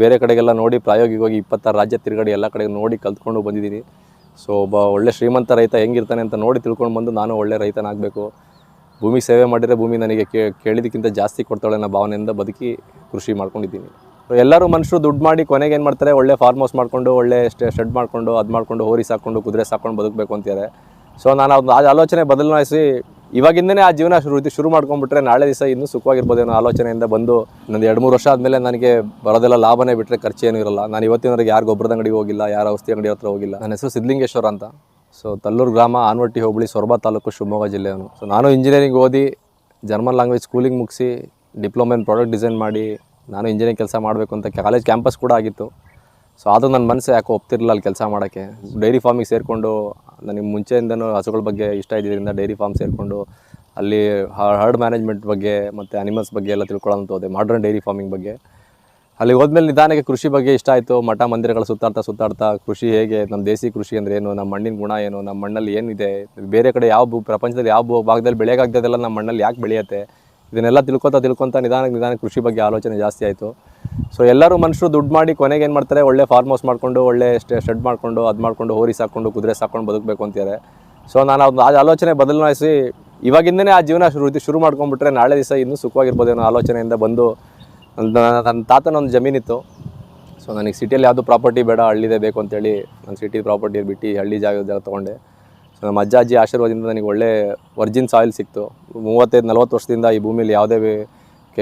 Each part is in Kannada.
ಬೇರೆ ಕಡೆಗೆಲ್ಲ ನೋಡಿ, ಪ್ರಾಯೋಗಿಕವಾಗಿ ಇಪ್ಪತ್ತಾರು ರಾಜ್ಯ ತಿರುಗಾಡಿ ಎಲ್ಲ ಕಡೆ ನೋಡಿ ಕಲ್ತ್ಕೊಂಡು ಬಂದಿದ್ದೀನಿ. ಸೊ, ಒಬ್ಬ ಒಳ್ಳೆ ಶ್ರೀಮಂತ ರೈತ ಹೆಂಗಿರ್ತಾನೆ ಅಂತ ನೋಡಿ ತಿಳ್ಕೊಂಡು ಬಂದು ನಾನು ಒಳ್ಳೆ ರೈತನಾಗಬೇಕು. ಭೂಮಿ ಸೇವೆ ಮಾಡಿದರೆ ಭೂಮಿ ನನಗೆ ಕೇಳಿದಕ್ಕಿಂತ ಜಾಸ್ತಿ ಕೊಡ್ತಾಳೆ ಅನ್ನೋ ಭಾವನೆಯಿಂದ ಬದುಕಿ ಕೃಷಿ ಮಾಡ್ಕೊಂಡಿದ್ದೀನಿ. ಎಲ್ಲರೂ ಮನುಷ್ಯರು ದುಡ್ಡು ಮಾಡಿ ಕೊನೆಗೆ ಏನು ಮಾಡ್ತಾರೆ, ಒಳ್ಳೆ ಫಾರ್ಮ್ ಹೌಸ್ ಮಾಡಿಕೊಂಡು, ಒಳ್ಳೆ ಶೆಡ್ ಮಾಡಿಕೊಂಡು, ಅದು ಮಾಡಿಕೊಂಡು, ಹೋರಿ ಸಾಕೊಂಡು ಕುದುರೆ ಸಾಕೊಂಡು ಬದುಕಬೇಕು ಅಂತಾರೆ ಸೊ, ನಾನು ಆ ಆಲೋಚನೆ ಬದಲಾಯಿಸಿ ಇವಾಗಿಂದನೇ ಆ ಜೀವನ ಶುರು ಶುರು ಮಾಡ್ಕೊಂಡ್ಬಿಟ್ರೆ ನಾಳೆ ದಿವಸ ಇನ್ನೂ ಸುಖವಾಗಿರ್ಬೋದೇನೋ ಆಲೋಚನೆಯಿಂದ ಬಂದು ನಂದು ಎರಡು ಮೂರು ವರ್ಷ ಆದಮೇಲೆ ನನಗೆ ಬರೋದೆಲ್ಲ ಲಾಭನೇ ಬಿಟ್ಟರೆ ಖರ್ಚೇನೂ ಇರಲ್ಲ. ನಾನು ಇವತ್ತಿನವರೆಗೆ ಯಾರು ಗೊಬ್ಬರದ ಅಂಗಡಿಗೆ ಹೋಗಿಲ್ಲ, ಯಾರ ಔಷಧಿ ಅಂಗಡಿ ಹತ್ರ ಹೋಗಿಲ್ಲ. ನನ್ನ ಹೆಸರು ಸಿದ್ಲಿಂಗೇಶ್ವರ ಅಂತ. ಸೊ ತಲ್ಲೂರು ಗ್ರಾಮ ಆನ್ವಟ್ಟಿ ಹೋಬಳಿ ಸೊರಬ ತಾಲೂಕು ಶಿವಮೊಗ್ಗ ಜಿಲ್ಲೆಯವನು. ಸೊ ನಾನು ಇಂಜಿನಿಯರಿಂಗ್ ಓದಿ ಜರ್ಮನ್ ಲ್ಯಾಂಗ್ವೇಜ್ ಸ್ಕೂಲಿಂಗ್ ಮುಗಿಸಿ ಡಿಪ್ಲೊಮಾ ಇನ್ ಪ್ರಾಡಕ್ಟ್ ಡಿಸೈನ್ ಮಾಡಿ ನಾನು ಇಂಜಿನಿಯರಿಂಗ್ ಕೆಲಸ ಮಾಡಬೇಕು ಅಂತ ಕಾಲೇಜ್ ಕ್ಯಾಂಪಸ್ ಕೂಡ ಆಗಿತ್ತು. ಸೊ ಅದು ನನ್ನ ಮನಸ್ಸು ಯಾಕೋ ಒಪ್ತಿರಲಿಲ್ಲ ಅಲ್ಲಿ ಕೆಲಸ ಮಾಡೋಕ್ಕೆ. ಡೈರಿ ಫಾರ್ಮಿಗೆ ಸೇರಿಕೊಂಡು ನನಗೆ ಮುಂಚೆಯಿಂದನೂ ಹಸುಗಳ ಬಗ್ಗೆ ಇಷ್ಟ ಇದ್ದಿದ್ದರಿಂದ ಡೈರಿ ಫಾರ್ಮ್ ಸೇರಿಕೊಂಡು ಅಲ್ಲಿ ಹರ್ಡ್ ಮ್ಯಾನೇಜ್ಮೆಂಟ್ ಬಗ್ಗೆ ಮತ್ತು ಅನಿಮಲ್ಸ್ ಬಗ್ಗೆ ಎಲ್ಲ ತಿಳ್ಕೊಳ್ಳೋಂತ ಹೋದೆ. ಮಾಡ್ರನ್ ಡೈರಿ ಫಾರ್ಮಿಂಗ್ ಬಗ್ಗೆ. ಅಲ್ಲಿ ಹೋದ್ಮೇಲೆ ನಿಧಾನಕ್ಕೆ ಕೃಷಿ ಬಗ್ಗೆ ಇಷ್ಟ ಆಯಿತು. ಮಠ ಮಂದಿರಗಳು ಸುತ್ತಾಡ್ತಾ ಸುತ್ತಾಡ್ತಾ ಕೃಷಿ ಹೇಗೆ ನಮ್ಮ ದೇಸಿ ಕೃಷಿ ಅಂದರೆ ಏನು ನಮ್ಮ ಮಣ್ಣಿನ ಗುಣ ಏನು ನಮ್ಮ ಮಣ್ಣಲ್ಲಿ ಏನಿದೆ, ಬೇರೆ ಕಡೆ ಯಾವ ಪ್ರಪಂಚದಲ್ಲಿ ಯಾವ ಭಾಗದಲ್ಲಿ ಬೆಳೆಯೋಕ್ಕಾಗ್ತದೆಲ್ಲ ನಮ್ಮ ಮಣ್ಣಲ್ಲಿ ಯಾಕೆ ಬೆಳೆಯುತ್ತೆ? ಇದನ್ನೆಲ್ಲ ತಿಳ್ಕೊತಾ ತಿಳ್ಕೊತಾ ನಿಧಾನಕ್ಕೆ ನಿಧಾನ ಕೃಷಿ ಬಗ್ಗೆ ಆಲೋಚನೆ ಜಾಸ್ತಿ ಆಯಿತು. ಸೊ ಎಲ್ಲರೂ ಮನುಷ್ಯರು ದುಡ್ಡು ಮಾಡಿ ಕೊನೆಗೆ ಏನು ಮಾಡ್ತಾರೆ? ಒಳ್ಳೆ ಫಾರ್ಮ್ ಹೌಸ್ ಮಾಡಿಕೊಂಡು, ಒಳ್ಳೆ ಶೆಡ್ ಮಾಡಿಕೊಂಡು, ಅದು ಮಾಡಿಕೊಂಡು, ಹೋರಿ ಸಾಕೊಂಡು ಕುದುರೆ ಸಾಕೊಂಡು ಬದುಕಬೇಕು ಅಂತಾರೆ ಸೊ ನಾನು ಅದನ್ನ ಆ ಆಲೋಚನೆ ಬದಲಾಯಿಸಿ ಇವಾಗಿಂದನೇ ಆ ಜೀವನ ಶುರು ಶುರು ಮಾಡ್ಕೊಂಡ್ಬಿಟ್ರೆ ನಾಳೆ ದಿವಸ ಇನ್ನೂ ಸುಖವಾಗಿರ್ಬೋದು ಅನ್ನೋ ಆಲೋಚನೆಯಿಂದ ಬಂದು ನನ್ನ ತಾತನ ಒಂದು ಜಮೀನಿತ್ತು. ಸೊ ನನಗೆ ಸಿಟಿಯಲ್ಲಿ ಯಾವುದು ಪ್ರಾಪರ್ಟಿ ಬೇಡ, ಹಳ್ಳಿದೇ ಬೇಕು ಅಂತೇಳಿ ನಾನು ಸಿಟಿ ಪ್ರಾಪರ್ಟಿ ಬಿಟ್ಟು ಹಳ್ಳಿ ಜಾಗ ಜಾಗ ತೊಗೊಂಡೆ. ನಮ್ಮ ಅಜ್ಜ ಅಜ್ಜಿ ಆಶೀರ್ವಾದದಿಂದ ನನಗೆ ಒಳ್ಳೆ ವರ್ಜಿನ್ ಸಾಯಿಲ್ ಸಿಕ್ತು. ಮೂವತ್ತೈದು, ನಲ್ವತ್ತು ವರ್ಷದಿಂದ ಈ ಭೂಮಿಲಿ ಯಾವುದೇ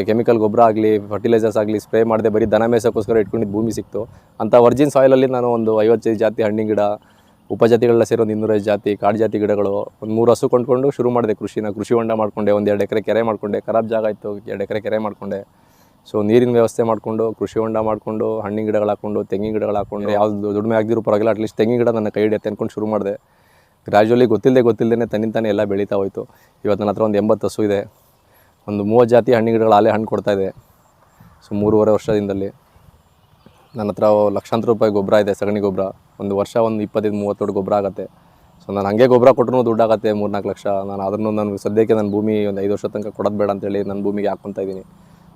ಕೆಮಿಕಲ್ ಗೊಬ್ಬರ ಆಗಲಿ ಫರ್ಟಿಲೈಸರ್ಸ್ ಆಗಲಿ ಸ್ಪ್ರೇ ಮಾಡದೆ ಬರೀ ದನ ಮೇಸಕ್ಕೋಸ್ಕರ ಇಟ್ಕೊಂಡಿದ್ದು ಭೂಮಿ ಸಿಕ್ತು. ಅಂಥ ವರ್ಜಿನ್ ಸಾಯಿಲಲ್ಲಿ ನಾನು ಒಂದು ಐವತ್ತೈದು ಜಾತಿ ಹಣ್ಣಿನ ಗಿಡ ಉಪಜಾತಿಗಳೆಲ್ಲ ಸೇರಿ ಒಂದು ಇನ್ನೂರೈದು ಜಾತಿ, ಕಾಡು ಜಾತಿ ಗಿಡಗಳು, ಒಂದು ಮೂರು ಹಸು ಕೊಂಡ್ಕೊಂಡು ಶುರು ಮಾಡಿದೆ ಕೃಷಿನ. ಕೃಷಿ ಹೊಂಡ ಮಾಡ್ಕೊಂಡೆ, ಒಂದು ಎರಡು ಎಕರೆ ಕೆರೆ ಮಾಡಿಕೊಂಡೆ, ಖರಾಬ್ ಜಾಗ ಇತ್ತು ಎರಡು ಎಕರೆ ಕೆರೆ ಮಾಡಿಕೊಂಡೆ. ಸೊ ನೀರಿನ ವ್ಯವಸ್ಥೆ ಮಾಡಿಕೊಂಡು, ಕೃಷಿ ಹೊಂಡ ಮಾಡಿಕೊಂಡು, ಹಣ್ಣಿನ ಗಿಡಗಳು ಹಾಕೊಂಡು, ತೆಂಗಿನ ಗಿಡಗಳು ಹಾಕೊಂಡು, ಯಾವ್ದು ದುಡಿಮೆ ಆಗದಿರೋ ಪರವಾಗಿಲ್ಲ ಅಟ್ಲೀಸ್ಟ್ ತೆಂಗಿನ ಗಿಡ ನನ್ನ ಕೈ ಹಿಡಿಯುತ್ತೆ ಅಂದ್ಕೊಂಡು ಶುರು ಮಾಡಿದೆ. ಗ್ರ್ಯಾಜುವಲಿ ಗೊತ್ತಿಲ್ಲದೆ ಗೊತ್ತಿಲ್ಲದೇ ತನ್ನಿಂತಾನೆ ಎಲ್ಲ ಬೆಳೀತಾ ಹೋಯಿತು. ಇವತ್ತು ನನ್ನ ಹತ್ರ ಒಂದು ಎಂಬತ್ತು ಹಸು ಇದೆ. ಒಂದು ಮೂವತ್ತು ಜಾತಿ ಹಣ್ಣುಗಿಡಗಳು ಆಲೆ ಹಣ್ಣು ಇದೆ. ಸೊ ಮೂರುವರೆ ವರ್ಷದಿಂದಲ್ಲಿ. ನನ್ನ ಹತ್ರ ಲಕ್ಷಾಂತರ ರೂಪಾಯಿ ಗೊಬ್ಬರ ಇದೆ, ಸಗಣಿ ಗೊಬ್ಬರ. ಒಂದು ವರ್ಷ ಒಂದು ಇಪ್ಪತ್ತೈದು, ಮೂವತ್ತು ಗೊಬ್ಬರ ಆಗುತ್ತೆ. ಸೊ ನಾನು ಹಾಗೆ ಗೊಬ್ಬರ ಕೊಟ್ಟರು ದುಡ್ಡಾಗತ್ತೆ ಆಗುತ್ತೆ ಮೂರು ನಾಲ್ಕು ಲಕ್ಷ. ನಾನು ಅದನ್ನು ನಾನು ಸದ್ಯಕ್ಕೆ ನನ್ನ ಭೂಮಿ ಒಂದು ಐದು ವರ್ಷ ತನಕ ಕೊಡೋದು ಬೇಡ ಅಂತೇಳಿ ನನ್ನ ಭೂಮಿಗೆ ಹಾಕ್ಕೊತಾ ಇದ್ದೀನಿ.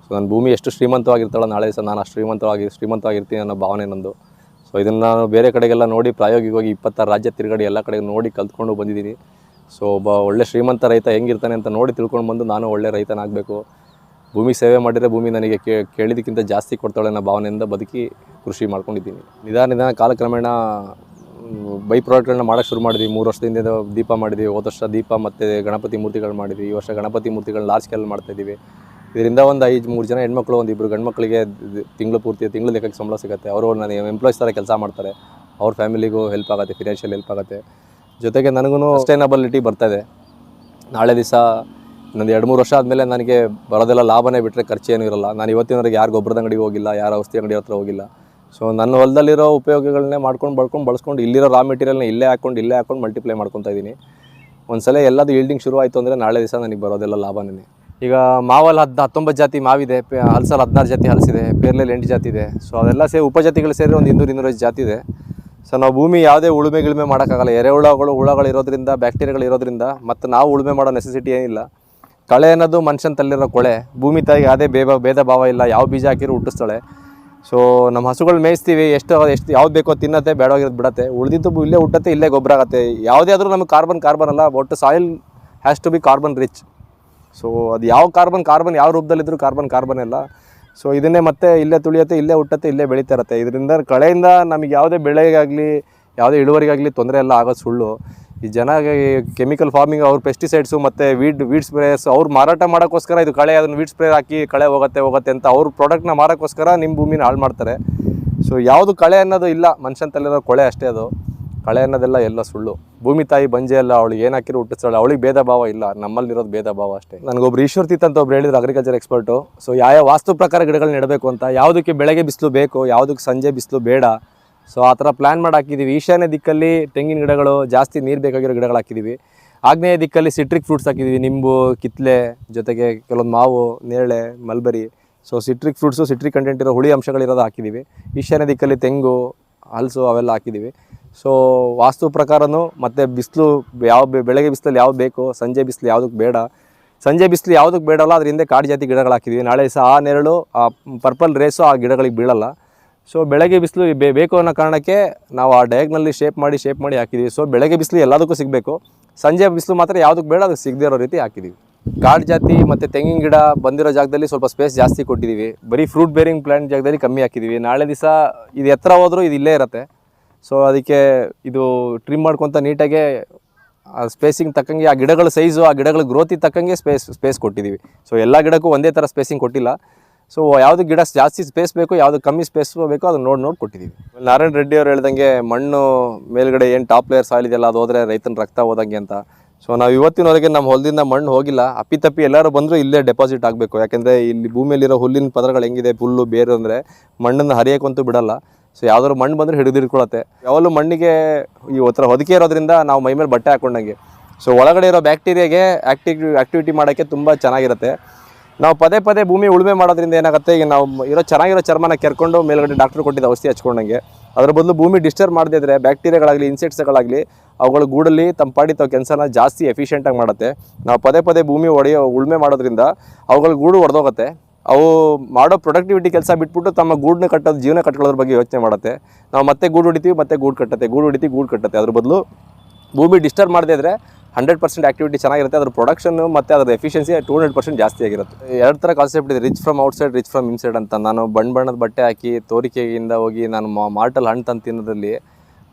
ಸೊ ನನ್ನ ಭೂಮಿ ಎಷ್ಟು ಶ್ರೀಮಂತವಾಗಿರ್ತಾಳೋ ನಾಳೆ ದಿವಸ ನಾನು ಶ್ರೀಮಂತವಾಗಿ ಶ್ರೀಮಂತವಾಗಿರ್ತೀನಿ ಅನ್ನೋ ಭಾವನೆ ನಂದು. ಸೊ ಇದನ್ನು ನಾನು ಬೇರೆ ಕಡೆಗೆಲ್ಲ ನೋಡಿ ಪ್ರಾಯೋಗಿಕವಾಗಿ ಇಪ್ಪತ್ತಾರು ರಾಜ್ಯ ತಿರುಗಾಡಿ ಎಲ್ಲ ಕಡೆ ನೋಡಿ ಕಲ್ತ್ಕೊಂಡು ಬಂದಿದ್ದೀನಿ. ಸೊ ಒಬ್ಬ ಒಳ್ಳೆ ಶ್ರೀಮಂತ ರೈತ ಹೆಂಗಿರ್ತಾನೆ ಅಂತ ನೋಡಿ ತಿಳ್ಕೊಂಡು ಬಂದು ನಾನು ಒಳ್ಳೆ ರೈತನಾಗಬೇಕು. ಭೂಮಿ ಸೇವೆ ಮಾಡಿದರೆ ಭೂಮಿ ನನಗೆ ಕೇಳಿದಕ್ಕಿಂತ ಜಾಸ್ತಿ ಕೊಡ್ತಾಳೆ ಅನ್ನೋ ಭಾವನೆಯಿಂದ ಬದುಕಿ ಕೃಷಿ ಮಾಡ್ಕೊಂಡಿದ್ದೀನಿ. ನಿಧಾನ ನಿಧಾನ ಕಾಲಕ್ರಮೇಣ ಬೈ ಪ್ರಾಡಕ್ಟ್ಗಳನ್ನ ಮಾಡೋಕ್ಕೆ ಶುರು ಮಾಡಿದ್ವಿ. ಮೂರು ವರ್ಷದಿಂದ ದೀಪ ಮಾಡಿದ್ವಿ. ಹೋದ ವರ್ಷ ದೀಪ ಮತ್ತು ಗಣಪತಿ ಮೂರ್ತಿಗಳು ಮಾಡಿದ್ವಿ. ಈ ವರ್ಷ ಗಣಪತಿ ಮೂರ್ತಿಗಳನ್ನ ಲಾರ್ಜ್ ಸ್ಕೇಲ್ ಮಾಡ್ತಾಯಿದ್ದೀವಿ ಇದರಿಂದ ಒಂದು ಐದು ಮೂರು ಜನ ಹೆಣ್ಮಕ್ಳು, ಒಂದು ಇಬ್ಬರು ಗಂಡ್ಮಕ್ಳಿಗೆ ತಿಂಗಳು ಪೂರ್ತಿ, ತಿಂಗಳು ಲೆಕ್ಕಕ್ಕೆ ಸಂಬಳ ಸಿಗುತ್ತೆ. ಅವರು ನನಗೆ ಎಂಪ್ಲಾಯ್ಸ್ ಥರ ಕೆಲಸ ಮಾಡ್ತಾರೆ. ಅವ್ರ ಫ್ಯಾಮಿಲಿಗೂ ಹೆಲ್ಪ್ ಆಗುತ್ತೆ ಫಿನಾನ್ಷಿಯಲ್ ಹೆಲ್ಪ್ ಆಗುತ್ತೆ. ಜೊತೆಗೆ ನನಗೂ ಸಸ್ಟೈನಬಿಲಿಟಿ ಬರ್ತಾಯಿದೆ ನಾಳೆ ದಿವಸ ಇನ್ನೊಂದು ಎರಡು ಮೂರು ವರ್ಷ ಆದಮೇಲೆ ನನಗೆ ಬರೋದೆಲ್ಲ ಲಾಭನೇ ಬಿಟ್ಟರೆ ಖರ್ಚೇನೂ ಇರಲ್ಲ. ನಾನು ಇವತ್ತಿನವರೆಗೆ ಯಾರು ಗೊಬ್ಬರದ ಅಂಗಡಿಗೆ ಹೋಗಿಲ್ಲ, ಯಾರು ಔಷಧಿ ಅಂಗಡಿ ಹತ್ರ ಹೋಗಿಲ್ಲ. ಸೊ ನನ್ನ ಹೊಲದಲ್ಲಿರೋ ಉಪಯೋಗಗಳನ್ನೇ ಮಾಡ್ಕೊಂಡು ಬಳ್ಕೊಂಡು ಬಳಸ್ಕೊಂಡು ಇಲ್ಲಿರೋ ರಾ ಮೆಟೀರಿಯಲ್ನ ಇಲ್ಲೇ ಹಾಕ್ಕೊಂಡು, ಇಲ್ಲೇ ಹಾಕೊಂಡು ಮಲ್ಟಿಪ್ಲೈ ಮಾಡ್ಕೊತಾ ಇದ್ದೀನಿ ಒಂದ್ಸಲ ಎಲ್ಲದು ಈಲ್ಡಿಂಗ್ ಶುರು ಆಯಿತು ಅಂದರೆ ನಾಳೆ ದಿವಸ ನನಗೆ ಬರೋದೆಲ್ಲ ಲಾಭನೇ. ಈಗ ಮಾವಲ್ಲಿ ಹದ್ ಹತ್ತೊಂಬತ್ತು ಜಾತಿ ಮಾವಿದೆ ಹಲಸಲ್ಲಿ ಹದಿನಾರು ಜಾತಿ ಹಲಸಿದೆ ಪೇರ್ಲೆಲ್ಲಿ ಎಂಟು ಜಾತಿ ಇದೆ. ಸೊ ಅದೆಲ್ಲ ಸೇರಿ ಉಪಜಾತಿಗಳು ಸೇರಿ ಒಂದು ಇನ್ನೂರು ಇನ್ನೂರೈದು ಜಾತಿ ಇದೆ. ಸೊ ನಾವು ಭೂಮಿ ಯಾವುದೇ ಉಳುಮೆ ಗಿಳುಮೆ ಮಾಡೋಕ್ಕಾಗಲ್ಲ. ಎರೆಹುಳಗಳು ಹುಳಗಳು ಇರೋದ್ರಿಂದ, ಬ್ಯಾಕ್ಟೀರಿಯಾಗಳು ಇರೋದ್ರಿಂದ, ಮತ್ತು ನಾವು ಉಳುಮೆ ಮಾಡೋ ನೆಸೆಸಿಟಿ ಏನಿಲ್ಲ. ಕಳೆ ಅನ್ನೋದು ಮನುಷ್ಯನ ತಲ್ಲಿರೋ ಕೊಳೆ. ಭೂಮಿ ತಾಯಿಗೆ ಯಾವುದೇ ಬೇಬ ಭೇದ ಭಾವ ಇಲ್ಲ. ಯಾವ ಬೀಜ ಹಾಕಿರೋ ಹುಟ್ಟಿಸ್ತಾಳೆ. ಸೊ ನಮ್ಮ ಹಸುಗಳು ಮೇಯಿಸ್ತೀವಿ. ಎಷ್ಟು ಎಷ್ಟು ಯಾವ್ದು ಬೇಕೋ ತಿನ್ನತ್ತೆ, ಬೇಡವಾಗಿರೋದು ಬಿಡತ್ತೆ. ಉಳಿದಿದ್ದು ಇಲ್ಲೇ ಹುಟ್ಟತ್ತೆ, ಇಲ್ಲೇ ಗೊಬ್ಬರ ಆಗುತ್ತೆ. ಯಾವುದೇ ಆದರೂ ನಮಗೆ ಕಾರ್ಬನ್ ಕಾರ್ಬನ್ ಅಲ್ಲ. ಒಟ್ಟು soil has to be carbon rich so ಅದು ಯಾವ ಕಾರ್ಬನ್ ಕಾರ್ಬನ್ ಯಾವ ರೂಪದಲ್ಲಿದ್ದರೂ ಕಾರ್ಬನ್ ಕಾರ್ಬನ್ ಎಲ್ಲ ಸೊ ಇದನ್ನೇ ಮತ್ತೆ ಇಲ್ಲೇ ತುಳಿಯತ್ತೆ, ಇಲ್ಲೇ ಹುಟ್ಟತ್ತೆ, ಇಲ್ಲೇ ಬೆಳೀತಾ ಇರುತ್ತೆ ಇದರಿಂದ ಕಳೆಯಿಂದ ನಮಗೆ ಯಾವುದೇ ಬೆಳೆಗಾಗಲಿ, ಯಾವುದೇ ಇಳುವರಿಗಾಗಲಿ ತೊಂದರೆ ಎಲ್ಲ ಆಗೋದು ಸುಳ್ಳು. ಈ ಜನ ಕೆಮಿಕಲ್ ಫಾರ್ಮಿಂಗ್ ಅವ್ರ ಪೆಸ್ಟಿಸೈಡ್ಸು ಮತ್ತು ವೀಡ್ ವೀಡ್ ಸ್ಪ್ರೇಸ್ ಅವ್ರು ಮಾರಾಟ ಮಾಡೋಕ್ಕೋಸ್ಕರ ಇದು ಕಳೆ, ಅದನ್ನು ವೀಡ್ ಸ್ಪ್ರೇ ಹಾಕಿ ಕಳೆ ಹೋಗುತ್ತೆ ಹೋಗುತ್ತೆ ಅಂತ ಅವ್ರ ಪ್ರಾಡಕ್ಟ್ನ ಮಾರೋಕ್ಕೋಸ್ಕರ ನಿಮ್ಮ ಭೂಮಿನ ಹಾಳು ಮಾಡ್ತಾರೆ. ಸೊ ಯಾವುದು ಕಳೆ ಅನ್ನೋದು ಇಲ್ಲ, ಮನುಷ್ಯನ ತಲೆರೋ ಕೊಳೆ ಅಷ್ಟೇ ಅದು. ಕಳೆ ಅನ್ನೋದೆಲ್ಲ ಎಲ್ಲ ಸುಳ್ಳು. ಭೂಮಿ ತಾಯಿ ಬಂಜೆ ಅಲ್ಲ, ಅವಳು ಏನಾಕಿರೋ ಹುಟ್ಟಿಸ್ತಾಳೆ, ಅವಳಿಗೆ ಭೇದ ಭಾವ ಇಲ್ಲ, ನಮ್ಮಲ್ಲಿರೋದು ಭೇದ ಭಾವ ಅಷ್ಟೇ. ನನಗೊಬ್ರು ಈಶ್ವರ್ತಿತ್ ಅಂತ ಒಬ್ರು ಹೇಳಿದ್ರು ಅಗ್ರಿಕಲ್ಚರ್ ಎಕ್ಸ್ಪರ್ಟು ಸೊ ಯಾವ ವಾಸ್ತು ಪ್ರಕಾರ ಗಿಡಗಳು ನೆಡಬೇಕು ಅಂತ, ಯಾವುದಕ್ಕೆ ಬೆಳಗ್ಗೆ ಬಿಸಿಲು ಬೇಕು, ಯಾವುದಕ್ಕೆ ಸಂಜೆ ಬಿಸಿಲು ಬೇಡ. ಸೊ ಆ ಥರ ಪ್ಲ್ಯಾನ್ ಮಾಡಿ ಹಾಕಿದ್ದೀವಿ ಈಶಾನ್ಯ ದಿಕ್ಕಲ್ಲಿ ತೆಂಗಿನ ಗಿಡಗಳು ಜಾಸ್ತಿ ನೀರು ಬೇಕಾಗಿರೋ ಗಿಡಗಳು ಹಾಕಿದ್ದೀವಿ ಆಗ್ನೇಯ ದಿಕ್ಕಲ್ಲಿ ಸಿಟ್ರಿಕ್ ಫ್ರೂಟ್ಸ್ ಹಾಕಿದ್ದೀವಿ ನಿಂಬು, ಕಿತ್ಲೆ, ಜೊತೆಗೆ ಕೆಲವೊಂದು ಮಾವು, ನೇರಳೆ, mulberry. So citric fruits citric content ಇರೋ ಹುಳಿ ಅಂಶಗಳಿರೋದು ಹಾಕಿದ್ದೀವಿ ಈಶಾನ್ಯ ದಿಕ್ಕಲ್ಲಿ ತೆಂಗು, ಹಲಸು ಅವೆಲ್ಲ ಹಾಕಿದ್ದೀವಿ ಸೊ ವಾಸ್ತು ಪ್ರಕಾರನೂ ಮತ್ತು ಬಿಸಿಲು ಯಾವ ಬೆಳಗ್ಗೆ ಬಿಸಿಲಲ್ಲಿ ಯಾವ್ದು ಬೇಕು, ಸಂಜೆ ಬಿಸಿಲು ಯಾವುದಕ್ಕೆ ಬೇಡ. ಸಂಜೆ ಬಿಸಿಲು ಯಾವುದಕ್ಕೆ ಬೇಡಲ್ಲ ಅದರಿಂದ ಕಾಡು ಜಾತಿ ಗಿಡಗಳು ಹಾಕಿದ್ದೀವಿ ನಾಳೆ ಸಹ ಆ ನೆರಳು, ಆ ಪರ್ಪಲ್ ರೇಸು ಆ ಗಿಡಗಳಿಗೆ ಬೀಳಲ್ಲ. ಸೊ ಬೆಳಗ್ಗೆ ಬಿಸಿಲು ಬೇಕು ಅನ್ನೋ ಕಾರಣಕ್ಕೆ ನಾವು ಆ ಡಯಾಗ್ನಲ್ಲಿ ಶೇಪ್ ಮಾಡಿ ಶೇಪ್ ಮಾಡಿ ಹಾಕಿದ್ದೀವಿ ಸೊ ಬೆಳಗ್ಗೆ ಬಿಸಿಲು ಎಲ್ಲದಕ್ಕೂ ಸಿಗಬೇಕು. ಸಂಜೆ ಬಿಸಿಲು ಮಾತ್ರ ಯಾವುದಕ್ಕೆ ಬೇಡ, ಅದಕ್ಕೆ ಸಿಗದೇ ಇರೋ ರೀತಿ ಹಾಕಿದ್ದೀವಿ ಕಾಡು ಜಾತಿ ಮತ್ತು ತೆಂಗಿನ ಗಿಡ ಬಂದಿರೋ ಜಾಗದಲ್ಲಿ ಸ್ವಲ್ಪ ಸ್ಪೇಸ್ ಜಾಸ್ತಿ ಕೊಟ್ಟಿದ್ದೀವಿ ಬರೀ ಫ್ರೂಟ್ ಬೇರಿಂಗ್ ಪ್ಲ್ಯಾಂಟ್ ಜಾಗದಲ್ಲಿ ಕಮ್ಮಿ ಹಾಕಿದ್ದೀವಿ ನಾಳೆ ದಿವಸ ಇದು ಎತ್ತರ ಹೋದರೂ ಇದು ಇಲ್ಲೇ ಇರುತ್ತೆ. ಸೊ ಅದಕ್ಕೆ ಇದು ಟ್ರಿಮ್ ಮಾಡ್ಕೊತ ನೀಟಾಗೆ ಆ ಸ್ಪೇಸಿಂಗ್ ತಕ್ಕಂಗೆ, ಆ ಗಿಡಗಳ ಸೈಜು ಆ ಗಿಡಗಳ ಗ್ರೋತಿಗೆ ತಕ್ಕಂಗೆ ಸ್ಪೇಸ್ ಸ್ಪೇಸ್ ಕೊಟ್ಟಿದ್ದೀವಿ ಸೊ ಎಲ್ಲ ಗಿಡಕ್ಕೂ ಒಂದೇ ಥರ ಸ್ಪೇಸಿಂಗ್ ಕೊಟ್ಟಿಲ್ಲ. ಸೊ ಯಾವುದು ಗಿಡ ಜಾಸ್ತಿ ಸ್ಪೇಸ್ ಬೇಕು, ಯಾವುದು ಕಮ್ಮಿ ಸ್ಪೇಸ್ ಬೇಕೋ, ಅದನ್ನ ನೋಡಿ ನೋಡಿ ಕೊಟ್ಟಿದ್ದೀವಿ ನಾರಾಯಣ ರೆಡ್ಡಿ ಅವ್ರು ಹೇಳ್ದಂಗೆ ಮಣ್ಣು ಮೇಲ್ಗಡೆ ಏನು ಟಾಪ್ ಲೇಯರ್ ಸಾಯಿಲ್ ಇದೆಯಲ್ಲ, ಅದು ಹೋದರೆ ರೈತನ ರಕ್ತ ಹೋದಂಗೆ ಅಂತ. ಸೊ ನಾವು ಇವತ್ತಿನವರೆಗೆ ನಮ್ಮ ಹೊಲದಿಂದ ಮಣ್ಣು ಹೋಗಿಲ್ಲ. ಅಪ್ಪಿತಪ್ಪಿ ಎಲ್ಲರೂ ಬಂದರೂ ಇಲ್ಲೇ ಡೆಪಾಸಿಟ್ ಆಗಬೇಕು. ಯಾಕೆಂದರೆ ಇಲ್ಲಿ ಭೂಮಿಯಲ್ಲಿರೋ ಹುಲ್ಲಿನ ಪದರಗಳು ಹೆಂಗಿದೆ, ಹುಲ್ಲು, ಬೇರು ಅಂದರೆ ಮಣ್ಣನ್ನು ಹರಿಯೋಕ್ಕಂತೂ ಬಿಡಲ್ಲ. ಸೊ ಯಾವ್ದಾದ್ರು ಮಣ್ಣು ಬಂದರೆ ಹಿಡಿದಿಟ್ಕೊಳತ್ತೆ ಯಾವಾಗಲೂ ಮಣ್ಣಿಗೆ ಈ ಒತ್ರ ಹೊದಿಕೆ ಇರೋದ್ರಿಂದ ನಾವು ಮೈ ಮೇಲೆ ಬಟ್ಟೆ ಹಾಕೊಂಡಂಗೆ. ಸೊ ಒಳಗಡೆ ಇರೋ ಬ್ಯಾಕ್ಟೀರಿಯಾಗೆ ಆಕ್ಟಿವ್ ಆಕ್ಟಿವಿಟಿ ಮಾಡೋಕ್ಕೆ ತುಂಬ ಚೆನ್ನಾಗಿರುತ್ತೆ. ನಾವು ಪದೇ ಪದೇ ಭೂಮಿ ಉಳುಮೆ ಮಾಡೋದ್ರಿಂದ ಏನಾಗುತ್ತೆ? ಈಗ ನಾವು ಇರೋ ಚೆನ್ನಾಗಿರೋ ಚರ್ಮನ ಕೆರ್ಕೊಂಡು ಮೇಲ್ಗಡೆ ಡಾಕ್ಟರ್ ಕೊಟ್ಟಿದ್ದ ಔಷಧಿ ಹಚ್ಕೊಂಡಂಗೆ. ಅದ್ರ ಬದಲು ಭೂಮಿ ಡಿಸ್ಟರ್ಬ್ ಮಾಡದೇ ಇದ್ರೆ ಬ್ಯಾಕ್ಟೀರಿಯಾಗಳಾಗಲಿ ಇನ್ಸೆಕ್ಟ್ಸ್ಗಳಾಗಲಿ ಅವುಗಳ ಗೂಡಲ್ಲಿ ತಮ್ಮ ಪಾಡಿ ತಾವು ಕೆಲಸನ ಜಾಸ್ತಿ ಎಫಿಷಿಯೆಂಟಾಗಿ ಮಾಡುತ್ತೆ. ನಾವು ಪದೇ ಪದೇ ಭೂಮಿ ಒಡೆಯೋ, ಉಳುಮೆ ಮಾಡೋದ್ರಿಂದ ಅವುಗಳ ಗೂಡು ಒಡೆದೋಗುತ್ತೆ. ಅವು ಮಾಡೋ ಪ್ರೊಡಕ್ಟಿವಿಟಿ ಕೆಲಸ ಬಿಟ್ಬಿಟ್ಟು ತಮ್ಮ ಗೂಡನ್ನ ಕಟ್ಟೋದು, ಜೀವನ ಕಟ್ಕೊಳ್ಳೋದ್ರ ಬಗ್ಗೆ ಯೋಚನೆ ಮಾಡುತ್ತೆ. ನಾವು ಮತ್ತೆ ಗೂಡು ಹೊಡಿತೀವಿ, ಮತ್ತೆ ಗೂಡು ಕಟ್ಟತ್ತೆ. ಗೂಡು ಹೊಡಿತೀವಿ, ಗೂಡು ಕಟ್ಟತ್ತೆ. ಅದ್ರ ಬದಲು ಭೂಮಿ ಡಿಸ್ಟರ್ಬ್ ಮಾಡದೇ ಇದ್ರೆ ಹಂಡ್ರೆಡ್ ಪರ್ಸೆಂಟ್ ಆಕ್ಟಿವಿಟಿ ಚೆನ್ನಾಗಿರುತ್ತೆ. ಅದ್ರ ಪ್ರೊಡಕ್ಷನ್ ಮತ್ತು ಅದರ ಎಫಿಷಿಯನ್ಸಿ ಟೂ ಹಂಡ್ರೆಡ್ ಪರ್ಸೆಂಟ್ ಜಾಸ್ತಿ ಆಗಿರುತ್ತೆ. ಎರಡು ಥರ ಕಾನ್ಸೆಪ್ಟ್ ಇದೆ rich from outside rich from inside ಅಂತ. ನಾನು ಬಣ್ಣ ಬಣ್ಣದ ಬಟ್ಟೆ ಹಾಕಿ ತೋರಿಕೆಯಿಂದ ಹೋಗಿ ನಾನು ಮಾರ್ಟಲ್ ಹಣ್ಣು ತಂದು ತಿನ್ನೋದ್ರಲ್ಲಿ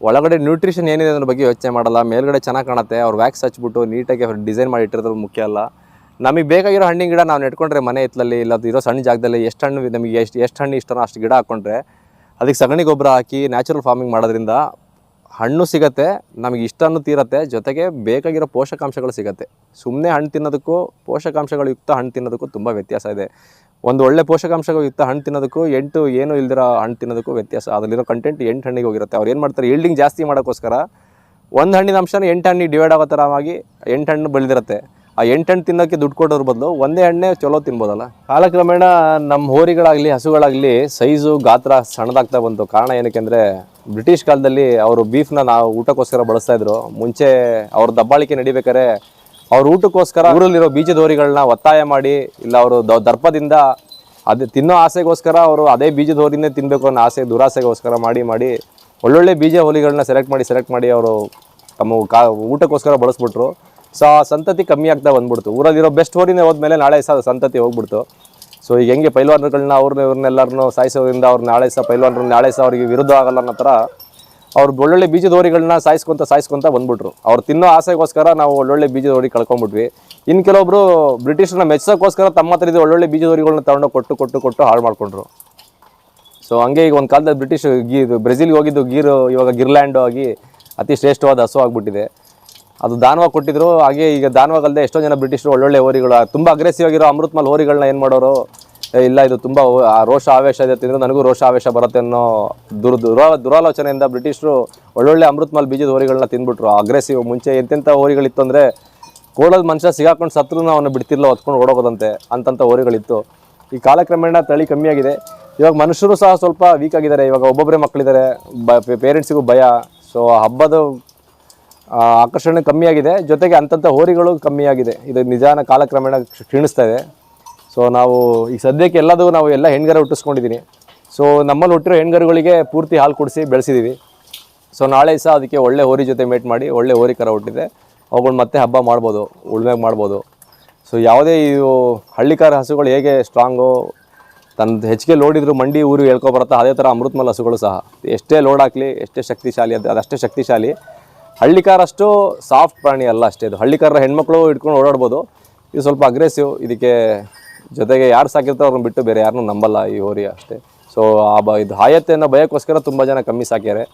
ಒಳಗಡೆ ನ್ಯೂಟ್ರಿಷನ್ ಏನಿದೆ ಅದ್ರ ಬಗ್ಗೆ ಯೋಚನೆ ಮಾಡಲ್ಲ. ಮೇಲ್ಗಡೆ ಚೆನ್ನಾಗಿ ಕಾಣುತ್ತೆ. ಅವ್ರು ವ್ಯಾಕ್ಸ್ ಹಚ್ಬಿಟ್ಟು ನೀಟಾಗಿ ಅವ್ರು ಡಿಸೈನ್ ಮಾಡಿ ಇಟ್ಟಿರೋದು ಮುಖ್ಯ ಅಲ್ಲ. ನಮಗೆ ಬೇಕಾಗಿರೋ ಹಣ್ಣಿನ ಗಿಡ ನಾವು ನೆಟ್ಕೊಂಡ್ರೆ ಮನೆ ಇತ್ತಲಲ್ಲಿ ಇಲ್ಲ ಇರೋ ಸಣ್ಣ ಜಾಗದಲ್ಲಿ ಎಷ್ಟು ಹಣ್ಣು ನಮಗೆ ಎಷ್ಟು ಎಷ್ಟು ಹಣ್ಣು ಇಷ್ಟನೋ ಅಷ್ಟು ಗಿಡ ಹಾಕ್ಕೊಂಡ್ರೆ ಅದಕ್ಕೆ ಸಗಣಿ ಗೊಬ್ಬರ ಹಾಕಿ ನ್ಯಾಚುರಲ್ ಫಾರ್ಮಿಂಗ್ ಮಾಡೋದ್ರಿಂದ ಹಣ್ಣು ಸಿಗತ್ತೆ, ನಮಗೆ ಇಷ್ಟನೂ ತೀರತ್ತೆ, ಜೊತೆಗೆ ಬೇಕಾಗಿರೋ ಪೋಷಕಾಂಶಗಳು ಸಿಗತ್ತೆ. ಸುಮ್ಮನೆ ಹಣ್ಣು ತಿನ್ನೋದಕ್ಕೂ ಪೋಷಕಾಂಶಗಳು ಯುಕ್ತ ಹಣ್ಣು ತಿನ್ನೋದಕ್ಕೂ ತುಂಬ ವ್ಯತ್ಯಾಸ ಇದೆ. ಒಂದು ಒಳ್ಳೆ ಪೋಷಕಾಂಶಗಳು ಯುಕ್ತ ಹಣ್ಣು ತಿನ್ನೋದಕ್ಕೂ ಎಂಟು ಏನು ಇಲ್ದಿರೋ ಹಣ್ಣು ತಿನ್ನೋದಕ್ಕೂ ವ್ಯತ್ಯಾಸ. ಅದರಲ್ಲಿರೋ ಕಂಟೆಂಟ್ ಎಂಟು ಹಣ್ಣಿಗೆ ಹೋಗಿರುತ್ತೆ. ಅವ್ರು ಏನು ಮಾಡ್ತಾರೆ? ಈಲ್ಡಿಂಗ್ ಜಾಸ್ತಿ ಮಾಡೋಕ್ಕೋಸ್ಕರ ಒಂದು ಹಣ್ಣಿನ ಅಂಶನ ಎಂಟು ಹಣ್ಣಿಗೆ ಡಿವೈಡ್ ಆಗೋ ಥರವಾಗಿ ಎಂಟು ಹಣ್ಣು ಬೆಳೆದಿರುತ್ತೆ. ಆ ಎಂಟು ಹಣ್ಣು ತಿನ್ನೋಕ್ಕೆ ದುಡ್ಡು ಕೊಡೋದ್ರ ಬದಲು ಒಂದೇ ಹಣ್ಣೆ ಚಲೋ ತಿನ್ಬೋದಲ್ಲ? ಕಾಲಕ್ರಮೇಣ ನಮ್ಮ ಹೋರಿಗಳಾಗಲಿ, ಹಸುಗಳಾಗಲಿ ಸೈಜು, ಗಾತ್ರ ಸಣ್ಣದಾಗ್ತಾ ಬಂತು. ಕಾರಣ ಏನಕ್ಕೆ ಅಂದರೆ ಬ್ರಿಟಿಷ್ ಕಾಲದಲ್ಲಿ ಅವರು ಬೀಫ್ನ ನಾವು ಊಟಕ್ಕೋಸ್ಕರ ಬಳಸ್ತಾ ಇದ್ರು. ಮುಂಚೆ ಅವ್ರ ದಬ್ಬಾಳಿಕೆ ನಡಿಬೇಕಾದ್ರೆ ಅವ್ರ ಊಟಕ್ಕೋಸ್ಕರ ಊರಲ್ಲಿರೋ ಬೀಜದ ಹೋರಿಗಳನ್ನ ಒತ್ತಾಯ ಮಾಡಿ, ಇಲ್ಲ ಅವರು ದರ್ಪದಿಂದ ಅದು ತಿನ್ನೋ ಆಸೆಗೋಸ್ಕರ ಅವರು ಅದೇ ಬೀಜದ ಹೋರಿನೇ ತಿನ್ನಬೇಕು ಅನ್ನೋ ಆಸೆ, ದುರಾಸೆಗೋಸ್ಕರ ಮಾಡಿ ಮಾಡಿ ಒಳ್ಳೊಳ್ಳೆ ಬೀಜ ಹೋಲಿಗಳನ್ನ ಸೆಲೆಕ್ಟ್ ಮಾಡಿ ಸೆಲೆಕ್ಟ್ ಮಾಡಿ ಅವರು ತಮ್ಮ ಕಾ, ಊಟಕ್ಕೋಸ್ಕರ ಬಳಸ್ಬಿಟ್ರು. ಸೊ ಆ ಸಂತತಿ ಕಮ್ಮಿ ಆಗ್ತಾ ಬಂದ್ಬಿಡ್ತು. ಊರಲ್ಲಿರೋ ಬೆಸ್ಟ್ ಓರಿನೇ ಹೋದ್ಮೇಲೆ ನಾಳೆ ಸಹ ಸಂತತಿ ಹೋಗ್ಬಿಡ್ತು. ಸೊ ಈಗ ಹೆಂಗೆ ಪೈಲ್ವಾನ್ಗಳನ್ನ ಅವ್ರನ್ನ ಇವ್ರನ್ನೆಲ್ಲರನ್ನೂ ಸಾಯಿಸೋದ್ರಿಂದ ಅವ್ರು ನಾಳೆ ಸಹ ಪೈಲ್ವಾನ್ರು ನಾಳೆ ಸಹ ಅವರಿಗೆ ವಿರುದ್ಧ ಆಗಲ್ಲ ಅನ್ನೋ ಥರ ಅವ್ರು ಒಳ್ಳೊಳ್ಳೆ ಬೀಜದ ಹೋರಿಗಳನ್ನ ಸಾಯಿಸ್ಕೊಂತ ಸಾಯಿಸ್ಕೊಂತ ಬಂದ್ಬಿಟ್ರು. ಅವ್ರು ತಿನ್ನೋ ಆಸೆಗೋಸ್ಕರ ನಾವು ಒಳ್ಳೊಳ್ಳೆ ಬೀಜದ ಹೋರಿ ಕಳ್ಕೊಂಡ್ಬಿಟ್ವಿ. ಇನ್ನು ಕೆಲವೊಬ್ರು ಬ್ರಿಟಿಷ್ನ ಮೆಚ್ಚೋಕ್ಕೋಸ್ಕರ ತಮ್ಮ ಹತ್ರ ಇದು ಒಳ್ಳೊಳ್ಳೆ ಬೀಜದ ಹೋರಿಗಳನ್ನ ತಗೊಂಡು ಕೊಟ್ಟು ಕೊಟ್ಟು ಕೊಟ್ಟು ಹಾಳು ಮಾಡಿಕೊಂಡ್ರು. ಸೊ ಹಂಗೆ ಈಗ ಒಂದು ಕಾಲದಲ್ಲಿ ಬ್ರಿಟಿಷ್ ಗೀ ಬ್ರೆಜಿಲ್ಗೆ ಹೋಗಿದ್ದು ಗೀರು ಇವಾಗ ಗಿರ್ಲ್ಯಾಂಡ್ ಆಗಿ ಅತಿ ಶ್ರೇಷ್ಠವಾದ ಹಸು ಆಗಿಬಿಟ್ಟಿದೆ. ಅದು ದಾನ್ವ ಕೊಟ್ಟಿದ್ರು. ಹಾಗೆ ಈಗ ದಾನವಾಗಲ್ಲದೆ ಎಷ್ಟೋ ಜನ ಬ್ರಿಟಿಷರು ಒಳ್ಳೊಳ್ಳೆ ಹೋರಿಗಳು. ತುಂಬ ಅಗ್ರೆಸಿವ್ ಆಗಿರೋ ಅಮೃತ್ ಮಲ್ ಹೋರಿಗಳನ್ನ ಏನು ಮಾಡೋರು? ಇಲ್ಲ, ಇದು ತುಂಬ ರೋಷ ಆವೇಶ ಇದೆ ತಿಂದರೆ ನನಗೂ ರೋಷ ಆವೇಶ ಬರುತ್ತೆ ಅನ್ನೋ ದುರ್, ದುರಾ, ದುರಾಲೋಚನೆಯಿಂದ ಬ್ರಿಟಿಷರು ಒಳ್ಳೊಳ್ಳೆ ಅಮೃತ್ ಮಲ್ ಬೀಜದ ಹೋರಿಗಳನ್ನ ತಿಂದ್ಬಿಟ್ರು ಅಗ್ರೆಸಿವ್ ಮುಂಚೆ ಎಂತೆಂಥ ಹೋರಿಗಳಿತ್ತು ಅಂದರೆ ಕೋಳದ ಮನುಷ್ಯ ಸಿಗಾಕೊಂಡು ಸತ್ರು ಅವನ್ನ ಬಿಡ್ತಿರ್ಲ, ಹೊತ್ಕೊಂಡು ಓಡೋಗೋದಂತೆ ಅಂತಂಥ ಹೋರಿಗಳಿತ್ತು. ಈ ಕಾಲಕ್ರಮೇಣ ತಳಿ ಕಮ್ಮಿಯಾಗಿದೆ. ಇವಾಗ ಮನುಷ್ಯರು ಸಹ ಸ್ವಲ್ಪ ವೀಕ್ ಆಗಿದ್ದಾರೆ. ಇವಾಗ ಒಬ್ಬೊಬ್ಬರೇ ಮಕ್ಕಳಿದ್ದಾರೆ ಬ ಪೇರೆಂಟ್ಸಿಗೂ ಭಯ. ಸೊ ಹಬ್ಬದ ಆಕರ್ಷಣೆ ಕಮ್ಮಿಯಾಗಿದೆ. ಜೊತೆಗೆ ಅಂತಂಥ ಹೋರಿಗಳು ಕಮ್ಮಿಯಾಗಿದೆ. ಇದು ನಿಜಾನ ಕಾಲಕ್ರಮೇಣ ಕ್ಷೀಣಿಸ್ತಾ ಇದೆ. ಸೊ ನಾವು ಈಗ ಸದ್ಯಕ್ಕೆ ಎಲ್ಲದೂ ನಾವು ಎಲ್ಲ ಹೆಣ್ಗರ ಹುಟ್ಟಿಸ್ಕೊಂಡಿದ್ದೀನಿ ಸೊ ನಮ್ಮಲ್ಲಿ ಹುಟ್ಟಿರೋ ಹೆಣ್ಗರುಗಳಿಗೆ ಪೂರ್ತಿ ಹಾಲು ಕುಡಿಸಿ ಬೆಳೆಸಿದ್ದೀವಿ ಸೊ ನಾಳೆ ಸಹ ಅದಕ್ಕೆ ಒಳ್ಳೆ ಹೋರಿ ಜೊತೆ ಮೇಟ್ ಮಾಡಿ, ಒಳ್ಳೆ ಹೋರಿ ಕರ ಹುಟ್ಟಿದೆ. ಅವುಗಳು ಮತ್ತೆ ಹಬ್ಬ ಮಾಡ್ಬೋದು, ಉಳ್ಮೆ ಮಾಡ್ಬೋದು. ಸೊ ಯಾವುದೇ ಇವು ಹಳ್ಳಿಕಾರ ಹಸುಗಳು ಹೇಗೆ ಸ್ಟ್ರಾಂಗು ತನ್ನ ಹೆಚ್ಚಿಗೆ ಲೋಡಿದ್ರು ಮಂಡಿ ಊರು ಹೇಳ್ಕೊಬರುತ್ತಾ ಅದೇ ಥರ ಅಮೃತಮಲ್ ಹಸುಗಳು ಸಹ. ಎಷ್ಟೇ ಲೋಡ್ ಹಾಕಲಿ, ಎಷ್ಟೇ ಶಕ್ತಿಶಾಲಿ, ಅದು ಅದಷ್ಟೇ ಶಕ್ತಿಶಾಲಿ. ಹಳ್ಳಿಕಾರ ಅಷ್ಟು ಸಾಫ್ಟ್ ಪ್ರಾಣಿ ಅಲ್ಲ ಅಷ್ಟೇ. ಇದು ಹಳ್ಳಿಕಾರರ ಹೆಣ್ಮಕ್ಳು ಇಟ್ಕೊಂಡು ಓಡಾಡ್ಬೋದು. ಇದು ಸ್ವಲ್ಪ ಅಗ್ರೆಸಿವ್ ಇದಕ್ಕೆ ಜೊತೆಗೆ ಯಾರು ಸಾಕಿರ್ತಾರೋ ಅವ್ರನ್ನ ಬಿಟ್ಟು ಬೇರೆ ಯಾರನ್ನೂ ನಂಬಲ್ಲ ಈ ಹೋರಿ ಅಷ್ಟೇ. ಸೊ ಆ ಬ ಇದು ಹಾಯತ್ತೆಯನ್ನು ಭಯಕ್ಕೋಸ್ಕರ ತುಂಬ ಜನ ಕಮ್ಮಿ ಸಾಕ್ಯಾರೆ.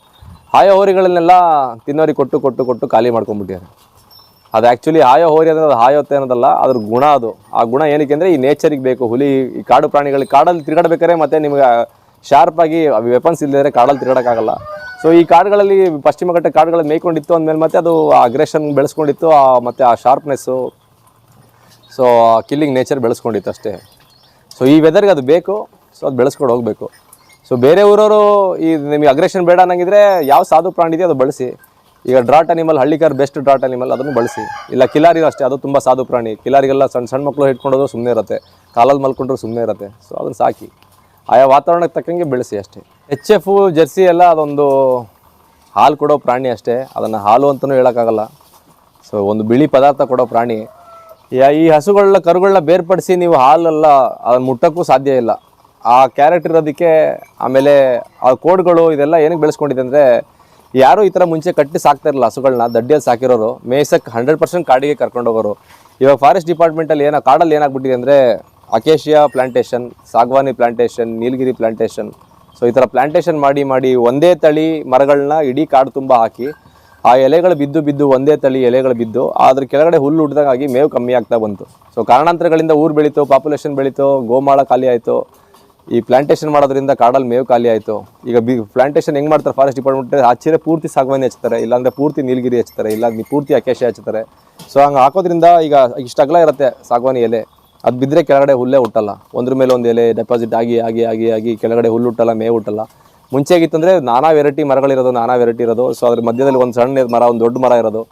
ಹಾಯ ಹೋರಿಗಳನ್ನೆಲ್ಲ ತಿನ್ನೋರಿಗೆ ಕೊಟ್ಟು ಕೊಟ್ಟು ಕೊಟ್ಟು ಖಾಲಿ ಮಾಡ್ಕೊಂಡ್ಬಿಟ್ಟಿದ್ದಾರೆ ಅದು ಆ್ಯಕ್ಚುಲಿ ಹಾಯ ಹೋರಿ ಅಂದರೆ ಅದು ಹಾಯೋತ್ತೆ ಅನ್ನೋದಲ್ಲ, ಅದ್ರ ಗುಣ ಅದು. ಆ ಗುಣ ಏನಕ್ಕೆ ಅಂದರೆ ಈ ನೇಚರಿಗೆ ಬೇಕು. ಹುಲಿ, ಈ ಕಾಡು ಪ್ರಾಣಿಗಳಿಗೆ ಕಾಡಲ್ಲಿ ತಿರುಗಾಡ್ಬೇಕಾದ್ರೆ ಮತ್ತೆ ನಿಮಗೆ ಶಾರ್ಪ್ ಆಗಿ ವೆಪನ್ಸ್ ಇಲ್ಲದ್ರೆ ಕಾಡಲ್ಲಿ ತಿರುಗಾಡಕ್ಕಾಗಲ್ಲ. ಸೊ ಈ ಕಾಡುಗಳಲ್ಲಿ, ಪಶ್ಚಿಮ ಘಟ್ಟ ಕಾಡುಗಳಲ್ಲಿ ಮೇಯ್ಕೊಂಡಿತ್ತು ಅಂದಮೇಲೆ ಮತ್ತೆ ಅದು ಅಗ್ರೆಷನ್ ಬೆಳೆಸ್ಕೊಂಡಿತ್ತು ಮತ್ತು ಆ ಶಾರ್ಪ್ನೆಸ್ಸು ಸೊ ಕಿಲ್ಲಿಂಗ್ ನೇಚರ್ ಬೆಳೆಸ್ಕೊಂಡಿತ್ತು ಅಷ್ಟೇ. ಸೊ ಈ ವೆದರ್ಗೆ ಅದು ಬೇಕು ಸೊ ಅದು ಬೆಳೆಸ್ಕೊಂಡು ಹೋಗಬೇಕು. ಸೊ ಬೇರೆ ಊರವರು ಈ ನಿಮಗೆ ಅಗ್ರೆಷನ್ ಬೇಡ ಅನ್ನಂಗಿದ್ರೆ ಯಾವ ಸಾಧು ಪ್ರಾಣಿ ಇದೆಯೋ ಅದು ಬಳಸಿ. ಈಗ draught animal Hallikar best draught animal ಅದನ್ನು ಬಳಸಿ. ಇಲ್ಲ ಕಿಲಾರಿ ಅಷ್ಟೇ, ಅದು ತುಂಬ ಸಾಧು ಪ್ರಾಣಿ. ಕಿಲಾರಿಗೆಲ್ಲ ಸಣ್ಣ ಸಣ್ಣ ಮಕ್ಕಳು ಹಿಡ್ಕೊಂಡೋದು ಸುಮ್ಮನೆ ಇರುತ್ತೆ. ಕಾಲಲ್ಲಿ ಮಲ್ಕೊಂಡ್ರು ಸುಮ್ಮನೆ ಇರುತ್ತೆ. ಸೊ ಅದನ್ನು ಸಾಕಿ. ಆಯಾ ವಾತಾವರಣಕ್ಕೆ ತಕ್ಕಂಗೆ ಬೆಳೆಸಿ ಅಷ್ಟೇ. ಎಚ್ ಎಫ್ ಜರ್ಸಿ ಎಲ್ಲ ಅದೊಂದು ಹಾಲು ಕೊಡೋ ಪ್ರಾಣಿ ಅಷ್ಟೇ. ಅದನ್ನು ಹಾಲು ಅಂತಲೂ ಹೇಳೋಕ್ಕಾಗಲ್ಲ. ಸೊ ಒಂದು ಬಿಳಿ ಪದಾರ್ಥ ಕೊಡೋ ಪ್ರಾಣಿ. ಈ ಹಸುಗಳನ್ನ ಕರುಗಳನ್ನ ಬೇರ್ಪಡಿಸಿ ನೀವು ಹಾಲೆಲ್ಲ ಅದನ್ನು ಮುಟ್ಟೋಕ್ಕೂ ಸಾಧ್ಯ ಇಲ್ಲ. ಆ ಕ್ಯಾರೆಟ್ ಇರೋದಕ್ಕೆ ಆಮೇಲೆ ಆ ಕೋಡ್ಗಳು ಇದೆಲ್ಲ ಏನಕ್ಕೆ ಬೆಳೆಸ್ಕೊಂಡಿದೆ ಅಂದರೆ, ಯಾರೂ ಈ ಥರ ಮುಂಚೆ ಕಟ್ಟಿ ಸಾಕ್ತಾ ಇರಲಿಲ್ಲ ಹಸುಗಳನ್ನ ದಡ್ಡಿಯಲ್ಲಿ ಸಾಕಿರೋರು. ಮೇಯ್ಸಕ್ಕೆ ಹಂಡ್ರೆಡ್ ಪರ್ಸೆಂಟ್ ಕಾಡಿಗೆ ಕರ್ಕೊಂಡು ಹೋಗೋರು ಇವಾಗ ಫಾರೆಸ್ಟ್ ಡಿಪಾರ್ಟ್ಮೆಂಟಲ್ಲಿ ಏನೋ ಕಾಡಲ್ಲಿ ಏನಾಗ್ಬಿಟ್ಟಿದೆ ಅಂದರೆ ಅಕೇಶಿಯಾ ಪ್ಲಾಂಟೇಶನ್, ಸಾಗವಾನಿ ಪ್ಲಾಂಟೇಶನ್, ನೀಲಗಿರಿ ಪ್ಲಾಂಟೇಶನ್. ಸೊ ಈ ಥರ ಪ್ಲಾಂಟೇಶನ್ ಮಾಡಿ ಮಾಡಿ ಒಂದೇ ತಳಿ ಮರಗಳನ್ನ ಇಡೀ ಕಾಡು ತುಂಬ ಹಾಕಿ, ಆ ಎಲೆಗಳು ಬಿದ್ದು ಬಿದ್ದು ಒಂದೇ ತಳಿ ಎಲೆಗಳು ಬಿದ್ದು ಅದ್ರ ಕೆಳಗಡೆ ಹುಲ್ಲು ಹುಡ್ದಾಗಿ ಮೇವು ಕಮ್ಮಿ ಆಗ್ತಾ ಬಂತು. ಸೊ ಕಾರಣಾಂತರಗಳಿಂದ ಊರು ಬೆಳೀತು ಪಾಪ್ಯುಲೇಷನ್ ಬೆಳೀತು, ಗೋಮಾಳ ಖಾಲಿ ಆಯಿತು. ಈ ಪ್ಲಾಂಟೇಶನ್ ಮಾಡೋದ್ರಿಂದ ಕಾಡಲ್ಲಿ ಮೇವು ಖಾಲಿ ಆಯಿತು. ಈಗ ಬಿ, ಪ್ಲಾಂಟೇಶನ್ ಹೆಂಗೆ ಮಾಡ್ತಾರೆ? ಫಾರೆಸ್ಟ್ ಡಿಪಾರ್ಟ್ಮೆಂಟ್ ಹಚ್ಚಿದ್ರೆ ಪೂರ್ತಿ ಸಾಗವಾನಿ ಹಚ್ತಾರೆ, ಇಲ್ಲಾಂದರೆ ಪೂರ್ತಿ ನೀಲಗಿರಿ ಹಚ್ತಾರೆ ಇಲ್ಲ ಪೂರ್ತಿ ಅಕೇಶಿ ಹಚ್ತಾರೆ. ಸೊ ಹಂಗೆ ಹಾಕೋದ್ರಿಂದ ಈಗ ಇಷ್ಟು ಇರುತ್ತೆ ಸಾಗವಾನಿ ಎಲೆ. ಅದು ಬಿದ್ದರೆ ಕೆಳಗಡೆ ಹುಲ್ಲೇ ಹುಟ್ಟಲ್ಲ. ಒಂದ್ರ ಮೇಲೆ ಒಂದು ಎಲೆ ಡೆಪಾಸಿಟ್ ಆಗಿ ಆಗಿ ಆಗಿ ಆಗಿ ಕೆಳಗಡೆ ಹುಲ್ಲು ಹುಟ್ಟಲ್ಲ, ಮೇವು ಹುಟ್ಟಲ್ಲ. ಮುಂಚೆ ಆಗಿತ್ತಂದರೆ ನಾನಾ ವೆರೈಟಿ ಮರಗಳಿರೋದು, ನಾನಾ ವೆರೈಟಿ ಇರೋದು. ಸೊ ಅದ್ರ ಮಧ್ಯದಲ್ಲಿ ಒಂದು ಸಣ್ಣ ಮರ, ಒಂದು ದೊಡ್ಡ ಮರ ಇರೋದು.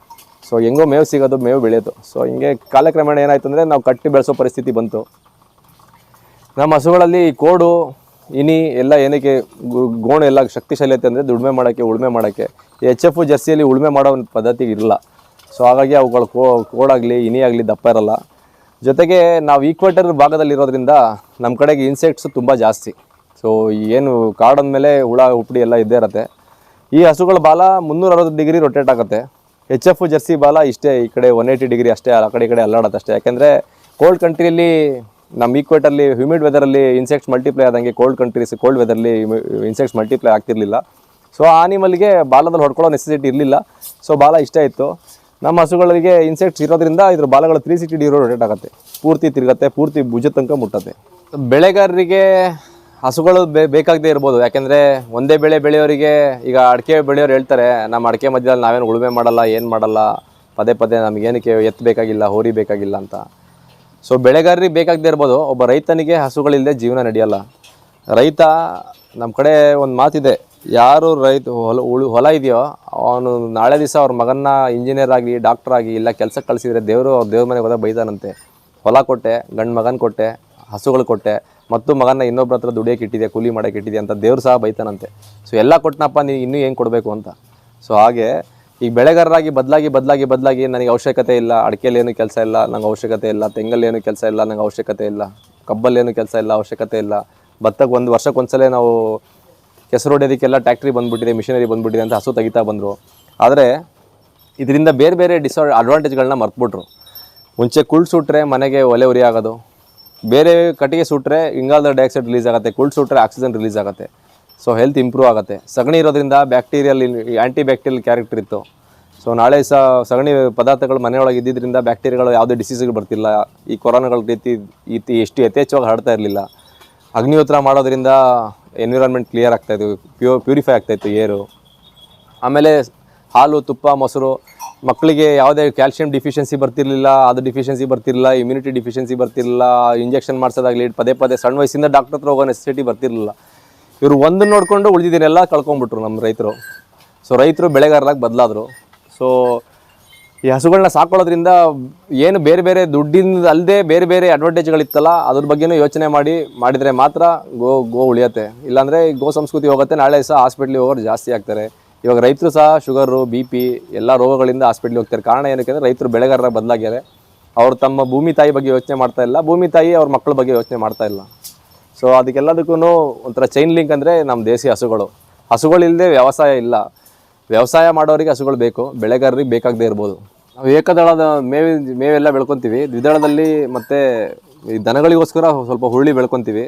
ಸೊ ಹೆಂಗೋ ಮೇವು ಸಿಗೋದು, ಮೇವು ಬೆಳೆಯೋದು. ಸೊ ಹಿಂಗೆ ಕಾಲಕ್ರಮೇಣ ಏನಾಯ್ತು ಅಂದರೆ ನಾವು ಕಟ್ಟಿ ಬೆಳೆಸೋ ಪರಿಸ್ಥಿತಿ ಬಂತು. ನಮ್ಮ ಹಸುಗಳಲ್ಲಿ ಕೋಡು, ಇನಿ ಎಲ್ಲ ಏನಕ್ಕೆ ಗೋಣು ಎಲ್ಲ ಶಕ್ತಿಶಾಲಿ ಐತೆ ಅಂದರೆ ದುಡಿಮೆ ಮಾಡೋಕ್ಕೆ, ಉಳುಮೆ ಮಾಡೋಕ್ಕೆ. ಎಚ್ ಎಫ್ ಜರ್ಸಿಯಲ್ಲಿ ಉಳುಮೆ ಮಾಡೋ ಒಂದು ಪದ್ಧತಿ ಇರಲ್ಲ. ಸೊ ಹಾಗಾಗಿ ಅವುಗಳು ಕೋಡಾಗಲಿ ಇನಿ ಆಗಲಿ ದಪ್ಪ ಇರಲ್ಲ. ಜೊತೆಗೆ ನಾವು ಈಕ್ವೇಟರ್ ಭಾಗದಲ್ಲಿರೋದ್ರಿಂದ ನಮ್ಮ ಕಡೆಗೆ ಇನ್ಸೆಕ್ಟ್ಸ್ ತುಂಬ ಜಾಸ್ತಿ. ಸೊ ಏನು ಕಾಡಂದ ಮೇಲೆ ಹುಳ ಉಪ್ಪಡಿ ಎಲ್ಲ ಇದ್ದೇ ಇರುತ್ತೆ. ಈ ಹಸುಗಳ ಬಾಲ ಮುನ್ನೂರ ಅರವತ್ತು ಡಿಗ್ರಿ ರೊಟೇಟ್ ಆಗುತ್ತೆ. ಎಚ್ ಎಫ್ ಜರ್ಸಿ ಬಾಲ ಇಷ್ಟೇ ಈ ಕಡೆ ಒನ್ ಏಯ್ಟಿ ಡಿಗ್ರಿ ಅಷ್ಟೇ, ಆ ಕಡೆ ಈ ಕಡೆ ಅಲ್ಲಾಡುತ್ತೆ ಅಷ್ಟೇ. ಯಾಕೆಂದರೆ ಕೋಲ್ಡ್ ಕಂಟ್ರಿಯಲ್ಲಿ ನಮ್ಮ ಈಕ್ವೇಟರ್ಲಿ ಹ್ಯೂಮಿಡ್ ವೆದರಲ್ಲಿ ಇನ್ಸೆಕ್ಟ್ಸ್ ಮಲ್ಟಿಪ್ಲೈ ಆದಂಗೆ ಕೋಲ್ಡ್ ಕಂಟ್ರೀಸ್ ಕೋಲ್ಡ್ ವೆದರಲ್ಲಿ ಇನ್ಸೆಕ್ಟ್ಸ್ ಮಲ್ಟಿಪ್ಲೈ ಆಗ್ತಿರಲಿಲ್ಲ. ಸೊ ಆ ಆನಿಮಲ್ಗೆ ಬಾಲದಲ್ಲಿ ಹೊಡ್ಕೊಳ್ಳೋ ನೆಸೆಸಿಟಿ ಇರಲಿಲ್ಲ. ಸೊ ಬಾಲ ಇಷ್ಟ ಇತ್ತು. ನಮ್ಮ ಹಸುಗಳಿಗೆ ಇನ್ಸೆಕ್ಟ್ಸ್ ಇರೋದ್ರಿಂದ ಇದ್ರ ಬಾಲಗಳು ತ್ರೀ ಸಿಕ್ಸ್ಟಿ ಡಿಗ್ರಿ ರೊಟೇಟ್ ಆಗುತ್ತೆ. ಪೂರ್ತಿ ತಿರುಗತ್ತೆ, ಪೂರ್ತಿ ಭುಜ ತನಕ ಮುಟ್ಟತ್ತೆ. ಬೆಳೆಗಾರರಿಗೆ ಹಸುಗಳು ಬೇ, ಬೇಕಾಗದೇ ಇರ್ಬೋದು. ಯಾಕೆಂದರೆ ಒಂದೇ ಬೆಳೆ ಬೆಳೆಯೋರಿಗೆ ಈಗ ಅಡಿಕೆ ಬೆಳೆಯೋರು ಹೇಳ್ತಾರೆ, ನಮ್ಮ ಅಡಿಕೆ ಮಧ್ಯದಲ್ಲಿ ನಾವೇನು ಉಳುಮೆ ಮಾಡಲ್ಲ, ಏನು ಮಾಡಲ್ಲ, ಪದೇ ಪದೇ ನಮಗೇನಕ್ಕೆ ಎತ್ತು ಬೇಕಾಗಿಲ್ಲ, ಹೋರಿ ಬೇಕಾಗಿಲ್ಲ ಅಂತ. ಸೊ ಬೆಳೆಗಾರರಿಗೆ ಬೇಕಾಗದೇ ಇರ್ಬೋದು. ಒಬ್ಬ ರೈತನಿಗೆ ಹಸುಗಳಿಲ್ಲದೆ ಜೀವನ ನಡೆಯಲ್ಲ. ರೈತ ನಮ್ಮ ಕಡೆ ಒಂದು ಮಾತಿದೆ ಯಾರು ರೈತ ಹೊಲ ಉಳು ಹೊಲ ಇದೆಯೋ, ಅವನು ನಾಳೆ ದಿವಸ ಅವ್ರ ಮಗನ್ನ ಇಂಜಿನಿಯರ್ ಆಗಿ ಡಾಕ್ಟರ್ ಆಗಿ ಇಲ್ಲ ಕೆಲಸಕ್ಕೆ ಕಳಿಸಿದ್ರೆ ದೇವರು ಅವ್ರ ದೇವ್ರ ಮನೆಗೆ ಹೋದಾಗ ಬೈದಾನಂತೆ. ಹೊಲ ಕೊಟ್ಟೆ, ಗಂಡು ಮಗನ ಕೊಟ್ಟೆ, ಹಸುಗಳು ಕೊಟ್ಟೆ, ಮತ್ತು ಮಗನ ಇನ್ನೊಬ್ಬರ ಹತ್ರ ದುಡಿಯೋಕೆ ಇಟ್ಟಿದೆ ಕೂಲಿ ಮಾಡೋಕೆ ಇಟ್ಟಿದೆ ಅಂತ ದೇವ್ರು ಸಹ ಬೈತಾನಂತೆ. ಸೊ ಎಲ್ಲ ಕೊಟ್ಟನಪ್ಪ ನೀನು ಇನ್ನೂ ಏನು ಕೊಡಬೇಕು ಅಂತ. ಸೊ ಹಾಗೆ, ಈಗ ಬೆಳೆಗಾರರಾಗಿ ಬದಲಾಗಿ ಬದಲಾಗಿ ಬದಲಾಗಿ ನನಗೆ ಅವಶ್ಯಕತೆ ಇಲ್ಲ, ಅಡಿಕೆಯಲ್ಲಿ ಏನು ಕೆಲಸ ಇಲ್ಲ, ನಂಗೆ ಅವಶ್ಯಕತೆ ಇಲ್ಲ, ತೆಂಗಲ್ಲಿ ಏನು ಕೆಲಸ ಇಲ್ಲ, ನಂಗೆ ಅವಶ್ಯಕತೆ ಇಲ್ಲ, ಕಬ್ಬಲ್ಲಿ ಏನು ಕೆಲಸ ಇಲ್ಲ, ಅವಶ್ಯಕತೆ ಇಲ್ಲ. ಭತ್ತಕ್ಕೆ ಒಂದು ವರ್ಷಕ್ಕೆ ಒಂದ್ಸಲ ನಾವು ಕೆಸರು ಹೊಡೆಯೋದಕ್ಕೆಲ್ಲ ಟ್ಯಾಕ್ಟ್ರಿ ಬಂದುಬಿಟ್ಟಿದೆ, ಮಿಷಿನರಿ ಬಂದುಬಿಟ್ಟಿದೆ ಅಂತ ಹಸು ತೆಗಿತಾ ಬಂದರು. ಆದರೆ ಇದರಿಂದ ಬೇರೆ ಬೇರೆ ಡಿಸ್ ಅಡ್ವಾಂಟೇಜ್ಗಳನ್ನ ಮರ್ತ್ಬಿಟ್ರು. ಮುಂಚೆ ಕುಳ್ ಸುಟ್ರೆ ಮನೆಗೆ ಒಲೆ ಉರಿ ಆಗೋದು. ಬೇರೆ ಕಟ್ಟಿಗೆ ಸುಟ್ಟರೆ ಇಂಗಾಲದ ಡೈಆಕ್ಸೈಡ್ ರಿಲೀಸ್ ಆಗುತ್ತೆ ಕುಳ್ ಸುಟ್ರೆ ಆಕ್ಸಿಜನ್ ರಿಲೀಸ್ ಆಗುತ್ತೆ. ಸೊ ಹೆಲ್ತ್ ಇಂಪ್ರೂವ್ ಆಗುತ್ತೆ. ಸಗಣಿ ಇರೋದ್ರಿಂದ ಬ್ಯಾಕ್ಟೀರಿಯಲ್ ಆ್ಯಂಟಿ ಬ್ಯಾಕ್ಟೀರಿಯಲ್ ಕ್ಯಾರೆಕ್ಟರ್ ಇತ್ತು. ಸೊ ನಾಳೆ ಸಹ ಸಗಣಿ ಪದಾರ್ಥಗಳು ಮನೆಯೊಳಗೆ ಇದ್ದಿದ್ದರಿಂದ ಬ್ಯಾಕ್ಟೀರಿಯಾಗಳು ಯಾವುದೇ ಡಿಸೀಸ್ಗಳು ಬರ್ತಿಲ್ಲ. ಈ ಕೊರೋನಾಗಳ ರೀತಿ ಇತಿ ಎಷ್ಟು ಯಥೇಚ್ಛವಾಗಿ ಹರಡ್ತಾ ಇರಲಿಲ್ಲ. ಅಗ್ನಿಹೋತ್ರ ಮಾಡೋದ್ರಿಂದ ಎನ್ವಿರಾನ್ಮೆಂಟ್ ಕ್ಲಿಯರ್ ಆಗ್ತಾಯಿತ್ತು ಪ್ಯೂ ಪ್ಯೂರಿಫೈ ಆಗ್ತಾಯಿತ್ತು ಏರು. ಆಮೇಲೆ ಹಾಲು, ತುಪ್ಪ, ಮೊಸರು ಮಕ್ಕಳಿಗೆ ಯಾವುದೇ ಕ್ಯಾಲ್ಸಿಯಂ ಡಿಫಿಷಿಯನ್ಸಿ ಬರ್ತಿರ್ಲಿಲ್ಲ, ಅದು ಡಿಫಿಷಿಯನ್ಸಿ ಬರ್ತಿರಲಿಲ್ಲ ಇಮ್ಯುನಿಟಿ ಡಿಫಿಷಿಯನ್ಸಿ ಬರ್ತಿರಲಿಲ್ಲ ಇಂಜೆಕ್ಷನ್ ಮಾಡಿಸೋದಾಗಲಿ, ಪದೇ ಪದೇ ಸಣ್ಣ ವಯಸ್ಸಿಂದ ಡಾಕ್ಟರ್ ಹತ್ರ ಹೋಗೋ ನೆಸೆಸಿಟಿ ಬರ್ತಿರಲಿಲ್ಲ. ಇವರು ಒಂದು ನೋಡಿಕೊಂಡು ಉಳಿದಿದ್ದನ್ನೆಲ್ಲ ಕಳ್ಕೊಂಬಿಟ್ರು ನಮ್ಮ ರೈತರು. ಸೊ ರೈತರು ಬೆಳೆಗಾರರಾಗಿ ಬದಲಾದರು. ಸೊ ಈ ಹಸುಗಳನ್ನ ಸಾಕೊಳ್ಳೋದ್ರಿಂದ ಏನು ಬೇರೆ ಬೇರೆ ದುಡ್ಡಿಂದ ಅಲ್ಲದೆ ಬೇರೆ ಬೇರೆ ಅಡ್ವಾಂಟೇಜ್ಗಳಿತ್ತಲ್ಲ ಅದ್ರ ಬಗ್ಗೆನೂ ಯೋಚನೆ ಮಾಡಿ, ಮಾಡಿದರೆ ಮಾತ್ರ ಗೋ ಗೋ ಉಳಿಯತ್ತೆ. ಇಲ್ಲಾಂದರೆ ಗೋ ಸಂಸ್ಕೃತಿ ಹೋಗುತ್ತೆ, ನಾಳೆ ಸಹ ಹಾಸ್ಪಿಟ್ಲಿಗೆ ಹೋಗೋರು ಜಾಸ್ತಿ ಆಗ್ತಾರೆ. ಇವಾಗ ರೈತರು ಸಹ ಶುಗರು ಬಿ ಪಿ ಎಲ್ಲ ರೋಗಗಳಿಂದ ಹಾಸ್ಪಿಟ್ಲಿಗೆ ಹೋಗ್ತಾರೆ. ಕಾರಣ ಏನಕ್ಕೆ ಅಂದರೆ ರೈತರು ಬೆಳೆಗಾರರ ಬದಲಾಗಿದೆ ಅವರು ತಮ್ಮ ಭೂಮಿ ತಾಯಿ ಬಗ್ಗೆ ಯೋಚನೆ ಮಾಡ್ತಾ ಇಲ್ಲ, ಭೂಮಿ ತಾಯಿ ಅವ್ರ ಮಕ್ಕಳ ಬಗ್ಗೆ ಯೋಚನೆ ಮಾಡ್ತಾ ಇಲ್ಲ. ಸೊ ಅದಕ್ಕೆಲ್ಲದಕ್ಕೂ ಒಂಥರ ಚೈನ್ ಲಿಂಕ್ ಅಂದರೆ ನಮ್ಮ ದೇಸಿ ಹಸುಗಳು. ಹಸುಗಳಿಲ್ಲದೆ ವ್ಯವಸಾಯ ಇಲ್ಲ. ವ್ಯವಸಾಯ ಮಾಡೋರಿಗೆ ಹಸುಗಳು ಬೇಕು, ಬೆಳೆಗಾರರಿಗೆ ಬೇಕಾಗದೇ ಇರ್ಬೋದು. ನಾವು ಏಕದಳದ ಮೇವೆ, ಮೇವೆಲ್ಲ ಬೆಳ್ಕೊತೀವಿ. ದ್ವಿದಳದಲ್ಲಿ ಮತ್ತು ಈ ದನಗಳಿಗೋಸ್ಕರ ಸ್ವಲ್ಪ ಹುರುಳಿ ಬೆಳ್ಕೊತೀವಿ.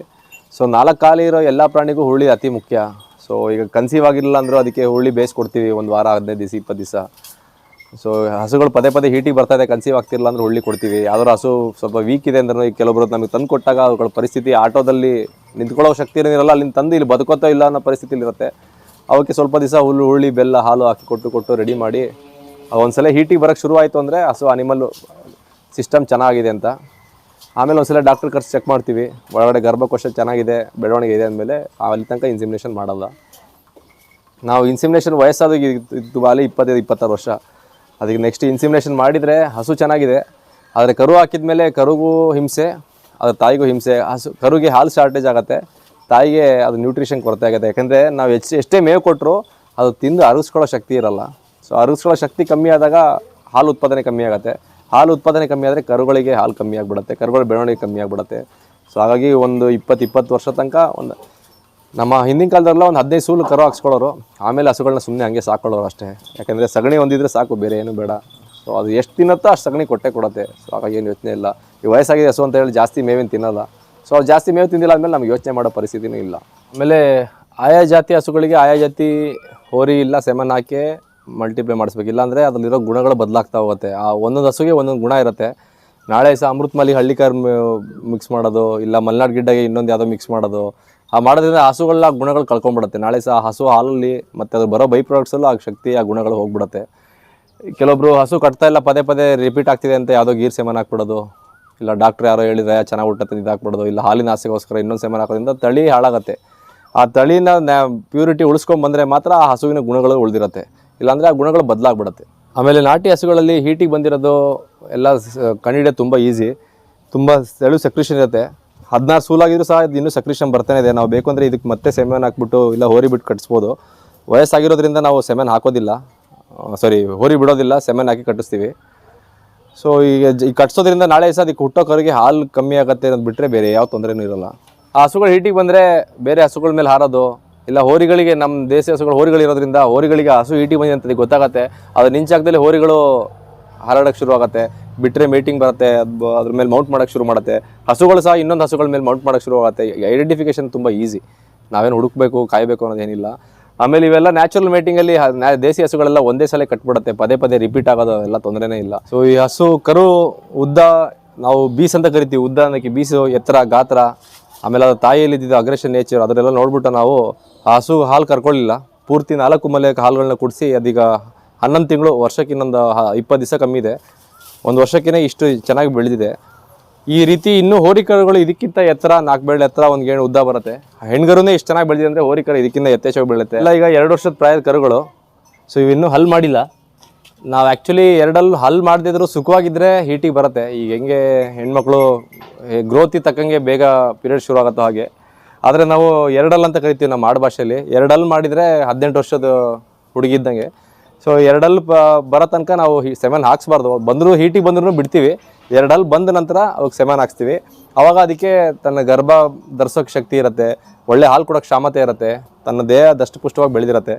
ಸೊ ನಾಲ್ಕು ಕಾಲು ಇರೋ ಎಲ್ಲ ಪ್ರಾಣಿಗೂ ಹುರುಳಿ ಅತಿ ಮುಖ್ಯ. ಸೊ ಈಗ ಕನ್ಸೀವ್ ಆಗಿರಲಿಲ್ಲ ಅಂದರೂ ಅದಕ್ಕೆ ಹುರುಳಿ ಬೇಯಿಸ್ಕೊಡ್ತೀವಿ ಒಂದು ವಾರ, ಹದಿನೈದು ದಿವಸ ಇಪ್ಪತ್ತು ದಿವಸ. ಸೊ ಹಸುಗಳು ಪದೇ ಪದೇ ಹೀಟಿಗೆ ಬರ್ತಾ ಇದೆ, ಕನ್ಸೀವ್ ಆಗ್ತಿರಲ್ಲ ಅಂದ್ರೆ ಹುರುಳಿ ಕೊಡ್ತೀವಿ. ಯಾವ್ದಾದ್ರು ಹಸು ಸ್ವಲ್ಪ ವೀಕ್ ಇದೆ ಅಂದ್ರೆ ಈಗ ಕೆಲವೊಬ್ರು ನಮಗೆ ತಂದು ಕೊಟ್ಟಾಗ ಅವುಗಳ ಪರಿಸ್ಥಿತಿ ಆಟೋದಲ್ಲಿ ನಿಂತ್ಕೊಳ್ಳೋ ಶಕ್ತಿ ಇರೋದಿರಲ್ಲ, ಅಲ್ಲಿಂದ ತಂದು ಇಲ್ಲಿ ಬದುಕೋತೋ ಇಲ್ಲ ಅನ್ನೋ ಪರಿಸ್ಥಿತಿಲಿರುತ್ತೆ. ಅವಕ್ಕೆ ಸ್ವಲ್ಪ ದಿವಸ ಹುಲ್ಲು ಹುರುಳಿ, ಬೆಲ್ಲ ಹಾಲು ಹಾಕಿ ಕೊಟ್ಟು ಕೊಟ್ಟು ರೆಡಿ ಮಾಡಿ ಒಂದ್ಸಲ ಹೀಟಿಗೆ ಬರೋಕ್ಕೆ ಶುರು ಆಯಿತು ಅಂದರೆ ಹಸು ಅನಿಮಲ್ ಸಿಸ್ಟಮ್ ಚೆನ್ನಾಗಿದೆ ಅಂತ. ಆಮೇಲೆ ಒಂದ್ಸಲ ಡಾಕ್ಟರ್ ಖರ್ಚು ಚೆಕ್ ಮಾಡ್ತೀವಿ. ಒಳಗಡೆ ಗರ್ಭಕೋಶ ಚೆನ್ನಾಗಿದೆ, ಬೆಳವಣಿಗೆ ಇದೆ ಅಂದಮೇಲೆ ಅಲ್ಲಿ ತನಕ ಇನ್ಸಿಮಿನೇಷನ್ ಮಾಡಲ್ಲ. ನಾವು ಇನ್ಸಿಮಿನೇಷನ್ ವಯಸ್ಸಾದ ಇದ್ದು ಬಾಲಿ ಇಪ್ಪತ್ತೈದು, ಇಪ್ಪತ್ತಾರು ವರ್ಷ. ಅದಕ್ಕೆ ನೆಕ್ಸ್ಟ್ ಇನ್ಸಿಮಿನೇಷನ್ ಮಾಡಿದರೆ ಹಸು ಚೆನ್ನಾಗಿದೆ. ಆದರೆ ಕರು ಹಾಕಿದ ಮೇಲೆ ಕರುಗೂ ಹಿಂಸೆ ಅದ್ರ ತಾಯಿಗೂ ಹಿಂಸೆ. ಹಸು, ಕರುಗೆ ಹಾಲು ಶಾರ್ಟೇಜ್ ಆಗುತ್ತೆ. ತಾಯಿಗೆ ಅದು ನ್ಯೂಟ್ರಿಷನ್ ಕೊರತೆ ಆಗುತ್ತೆ. ಯಾಕಂದರೆ ನಾವು ಎಷ್ಟು, ಎಷ್ಟೇ ಮೇವು ಕೊಟ್ಟರು ಅದು ತಿಂದು ಅರಗಿಸ್ಕೊಳ್ಳೋ ಶಕ್ತಿ ಇರಲ್ಲ. ಸೊ ಅರಗಿಸ್ಕೊಳ್ಳೋ ಶಕ್ತಿ ಕಮ್ಮಿ ಆದಾಗ ಹಾಲು ಉತ್ಪಾದನೆ ಕಮ್ಮಿ ಆಗುತ್ತೆ. ಹಾಲು ಉತ್ಪಾದನೆ ಕಮ್ಮಿ ಆದರೆ ಕರುಗಳಿಗೆ ಹಾಲು ಕಮ್ಮಿ ಆಗಿಬಿಡುತ್ತೆ, ಕರುಗಳ ಬೆಳವಣಿಗೆ ಕಮ್ಮಿ ಆಗಿಬಿಡುತ್ತೆ. ಸೊ ಹಾಗಾಗಿ ಒಂದು ಇಪ್ಪತ್ತು ಇಪ್ಪತ್ತು ವರ್ಷ ತನಕ ಒಂದು ನಮ್ಮ ಹಿಂದಿನ ಕಾಲದಲ್ಲ ಒಂದು ಹದಿನೈದು ಸೂಲು ಕರು ಹಾಕ್ಸ್ಕೊಳ್ಳೋರು. ಆಮೇಲೆ ಹಸುಗಳನ್ನ ಸುಮ್ಮನೆ ಹಂಗೆ ಸಾಕೊಳ್ಳೋರು ಅಷ್ಟೇ. ಯಾಕೆಂದರೆ ಸಗಣಿ ಒಂದಿದ್ರೆ ಸಾಕು, ಬೇರೆ ಏನು ಬೇಡ. ಸೊ ಅದು ಎಷ್ಟು ತಿನ್ನತ್ತೋ ಅಷ್ಟು ಸಗಣಿ ಕೊಟ್ಟೆ ಕೊಡುತ್ತೆ. ಸೊ ಹಾಗಾಗಿ ಏನು ಯೋಚನೆ ಇಲ್ಲ. ಈ ವಯಸ್ಸಾಗಿದೆ ಹಸು ಅಂತ ಹೇಳಿ ಜಾಸ್ತಿ ಮೇವಿನ ತಿನ್ನಲ್ಲ. ಸೊ ಅವ್ರು ಜಾಸ್ತಿ ಮೇವು ತಿಂದಿಲ್ಲ ಆದಮೇಲೆ ನಮ್ಗೆ ಯೋಚನೆ ಮಾಡೋ ಪರಿಸ್ಥಿತಿನೂ ಇಲ್ಲ. ಆಮೇಲೆ ಆಯಾ ಜಾತಿ ಹಸುಗಳಿಗೆ ಆಯಾ ಜಾತಿ ಹೋರಿ ಇಲ್ಲ, ಸೆಮನ್ ಹಾಕಿ ಮಲ್ಟಿಪ್ಲೈ ಮಾಡಿಸ್ಬೇಕು. ಇಲ್ಲಾಂದರೆ ಅದರಲ್ಲಿರೋ ಗುಣಗಳು ಬದಲಾಗ್ತಾ ಹೋಗುತ್ತೆ. ಆ ಒಂದೊಂದು ಹಸುಗೆ ಒಂದೊಂದು ಗುಣ ಇರುತ್ತೆ. ನಾಳೆ ಸಹ ಅಮೃತಮಲಿ ಹಳ್ಳಿಕಾರ್ ಮಿಕ್ಸ್ ಮಾಡೋದು, ಇಲ್ಲ ಮಲೆನಾಡು ಗಿಡ್ಡಗೆ ಇನ್ನೊಂದು ಯಾವುದೋ ಮಿಕ್ಸ್ ಮಾಡೋದು, ಆ ಮಾಡೋದ್ರಿಂದ ಹಸುಗಳ ಗುಣಗಳು ಕಳ್ಕೊಂಡ್ಬಿಡುತ್ತೆ. ನಾಳೆ ಸಹ ಹಸು ಹಾಲಲ್ಲಿ ಮತ್ತು ಅದು ಬರೋ ಬೈ ಪ್ರಾಡಕ್ಟ್ಸಲ್ಲೂ ಆ ಶಕ್ತಿ, ಆ ಗುಣಗಳು ಹೋಗ್ಬಿಡುತ್ತೆ. ಕೆಲವೊಬ್ಬರು ಹಸು ಕಟ್ತಾ ಇಲ್ಲ, ಪದೇ ಪದೇ ರಿಪೀಟ್ ಆಗ್ತಿದೆ ಅಂತ ಯಾವುದೋ ಗೀರ್ ಸೆಮನ್ ಹಾಕ್ಬಿಡೋದು, ಇಲ್ಲ ಡಾಕ್ಟ್ರ್ ಯಾರೋ ಹೇಳಿದ್ರೆ ಚೆನ್ನಾಗಿ ಹುಟ್ಟತ್ತೆ ಇದು ಹಾಕ್ಬಿಡೋದು ಇಲ್ಲ ಹಾಲಿನ ಆಸೆಗೋಸ್ಕರ ಇನ್ನೊಂದು ಸೇಮನ್ ಹಾಕೋದ್ರಿಂದ ತಳಿ ಹಾಳಾಗುತ್ತೆ. ಆ ತಳಿನ ಪ್ಯೂರಿಟಿ ಉಳಿಸ್ಕೊಂಬಂದರೆ ಮಾತ್ರ ಆ ಹಸುವಿನ ಗುಣಗಳು ಉಳಿದಿರುತ್ತೆ. ಇಲ್ಲಾಂದರೆ ಆ ಗುಣಗಳು ಬದಲಾಗ್ಬಿಡುತ್ತೆ. ಆಮೇಲೆ ನಾಟಿ ಹಸುಗಳಲ್ಲಿ ಹೀಟಿಗೆ ಬಂದಿರೋದು ಎಲ್ಲ ಕಣ್ಣಿಡೆ ತುಂಬ ಈಸಿ ತುಂಬ ತೆಳು ಸಕ್ರೀಷನ್ ಇರುತ್ತೆ. ಹದಿನಾರು ಸೂಲಾಗಿದ್ರು ಸಹ ಇದು ಇನ್ನೂ ಸಕ್ರೀಷನ್ ಬರ್ತಾನೆ ಇದೆ. ನಾವು ಬೇಕು ಅಂದರೆ ಇದಕ್ಕೆ ಮತ್ತೆ ಸೆಮೆನ್ ಹಾಕ್ಬಿಟ್ಟು ಇಲ್ಲ ಹೋರಿ ಬಿಟ್ಟು ಕಟ್ಸ್ಬೋದು. ವಯಸ್ಸಾಗಿರೋದ್ರಿಂದ ನಾವು ಸೆಮೆನ್ ಹಾಕೋದಿಲ್ಲ. ಸಾರಿ ಹೋರಿ ಬಿಡೋದಿಲ್ಲ, ಸೆಮೆನ್ ಹಾಕಿ ಕಟ್ಟಿಸ್ತೀವಿ. ಸೊ ಈಗ ಈ ಕಟ್ಸೋದ್ರಿಂದ ನಾಳೆ ಸಹ ಅದಕ್ಕೆ ಹುಟ್ಟೋ ಹಾಲು ಕಮ್ಮಿ ಆಗುತ್ತೆ ಅನ್ನೋದು ಬಿಟ್ಟರೆ ಬೇರೆ ಯಾವ ತೊಂದರೆನೂ ಇರೋಲ್ಲ. ಆ ಹಸುಗಳು ಹೀಟಿಗೆ ಬಂದರೆ ಬೇರೆ ಹಸುಗಳ ಮೇಲೆ ಹಾರೋದು ಇಲ್ಲ ಹೋರಿಗಳಿಗೆ ನಮ್ಮ ದೇಸಿ ಹಸುಗಳು ಹೋರಿಗಳಿರೋದ್ರಿಂದ ಹೋರಿಗಳಿಗೆ ಹಸು ಈಟಿ ಬಂದಿದೆ ಅಂತ ಗೊತ್ತಾಗುತ್ತೆ. ಅದು ನಿಂಚಾಕದಲ್ಲಿ ಹೋರಿಗಳು ಹಾರಾಡೋಕ್ಕೆ ಶುರು ಆಗುತ್ತೆ. ಬಿಟ್ಟರೆ ಮೀಟಿಂಗ್ ಬರುತ್ತೆ, ಅದು ಅದ್ರ ಮೇಲೆ ಮೌಂಟ್ ಮಾಡೋಕ್ಕೆ ಶುರು ಮಾಡುತ್ತೆ. ಹಸುಗಳು ಸಹ ಇನ್ನೊಂದು ಹಸುಗಳ ಮೇಲೆ ಮೌಂಟ್ ಮಾಡೋಕ್ಕೆ ಶುರು ಆಗುತ್ತೆ. ಐಡೆಂಟಿಫಿಕೇಶನ್ ತುಂಬ ಈಸಿ ನಾವೇನು ಹುಡುಕಬೇಕು, ಕಾಯಬೇಕು ಅನ್ನೋದೇನಿಲ್ಲ ಆಮೇಲೆ ಇವೆಲ್ಲ ನ್ಯಾಚುರಲ್ ಮೀಟಿಂಗಲ್ಲಿ ದೇಸಿ ಹಸುಗಳೆಲ್ಲ ಒಂದೇ ಸಲ ಕಟ್ಬಿಡುತ್ತೆ. ಪದೇ ಪದೇ ರಿಪೀಟ್ ಆಗೋದು ಎಲ್ಲ ತೊಂದರೆನೇ ಇಲ್ಲ. ಸೊ ಈ ಹಸು ಕರು ಉದ್ದ, ನಾವು ಬೀಸ್ ಅಂತ ಕರಿತೀವಿ. ಉದ್ದ ಅನ್ನೋಕ್ಕೆ ಬೀಸು ಎತ್ತರ, ಗಾತ್ರ, ಆಮೇಲೆ ಅದು ತಾಯಿಯಲ್ಲಿ ಇದ್ದಿದ್ದು ಅಗ್ರೆಷನ್ ನೇಚರ್ ಅದರೆಲ್ಲ ನೋಡ್ಬಿಟ್ಟು ನಾವು ಹಸು ಹಾಲು ಕರ್ಕೊಳ್ಳಿಲ್ಲ. ಪೂರ್ತಿ ನಾಲ್ಕು ಮಲೆ ಹಾಲುಗಳನ್ನ ಕುಡಿಸಿ ಅದೀಗ ಹನ್ನೊಂದು ತಿಂಗಳು ವರ್ಷಕ್ಕೆ ಇನ್ನೊಂದು ಇಪ್ಪತ್ತು ದಿವಸ ಕಮ್ಮಿ ಇದೆ. ಒಂದು ವರ್ಷಕ್ಕೇ ಇಷ್ಟು ಚೆನ್ನಾಗಿ ಬೆಳೆದಿದೆ. ಈ ರೀತಿ ಇನ್ನೂ ಹೋರಿಕರುಗಳು ಇದಕ್ಕಿಂತ ಎತ್ತರ ನಾಲ್ಕು ಬೆಳೆ ಎತ್ತರ, ಒಂದು ಗೇಣು ಉದ್ದ ಬರುತ್ತೆ. ಹೆಣ್ಗರುನೇ ಇಷ್ಟು ಚೆನ್ನಾಗಿ ಬೆಳೆದಿದೆ ಅಂದರೆ ಹೋರಿಕರು ಇದಕ್ಕಿಂತ ಯಥೇಚ್ಛವಾಗಿ ಬೆಳೆಯುತ್ತೆ. ಇಲ್ಲ ಈಗ ಎರಡು ವರ್ಷದ ಪ್ರಾಯದ ಕರುಗಳು ಸೊ ಇವಿನ್ನೂ ಹಲ್ ಮಾಡಿಲ್ಲ. ನಾವು ಆ್ಯಕ್ಚುಲಿ ಎರಡಲ್ಲಿ ಹಲ್ ಮಾಡದಿದ್ರು ಸುಖವಾಗಿದ್ದರೆ ಹೀಟಿಗೆ ಬರುತ್ತೆ. ಈಗ ಹೆಂಗೆ ಹೆಣ್ಮಕ್ಳು ಗ್ರೋತಿ ತಕ್ಕಂಗೆ ಬೇಗ ಪೀರಿಯಡ್ ಶುರು ಆಗುತ್ತೋ ಹಾಗೆ. ಆದರೆ ನಾವು ಎರಡಲ್ ಅಂತ ಕರಿತೀವಿ ನಮ್ಮ ಆಡು ಭಾಷೆಯಲ್ಲಿ. ಎರಡಲ್ ಮಾಡಿದರೆ ಹದಿನೆಂಟು ವರ್ಷದ ಹುಡುಗಿದ್ದಂಗೆ ಸೊ ಎರಡಲ್ ಬರೋ ತನಕ ನಾವು ಸೆಮೆನ್ ಹಾಕ್ಸ್ಬಾರ್ದು. ಬಂದರೂ ಹೀಟಿಗೆ ಬಂದ್ರೂ ಬಿಡ್ತೀವಿ. ಎರಡಲ್ ಬಂದ ನಂತರ ಅವಾಗ ಸೆಮೆನ್ ಹಾಕ್ಸ್ತೀವಿ. ಅವಾಗ ಅದಕ್ಕೆ ತನ್ನ ಗರ್ಭ ಧರಿಸೋಕೆ ಶಕ್ತಿ ಇರುತ್ತೆ. ಒಳ್ಳೆ ಹಾಲು ಕೊಡೋಕೆ ಕ್ಷಮತೆ ಇರುತ್ತೆ. ತನ್ನ ದೇಹ ದಷ್ಟು ಪುಷ್ಟವಾಗಿ ಬೆಳೆದಿರುತ್ತೆ.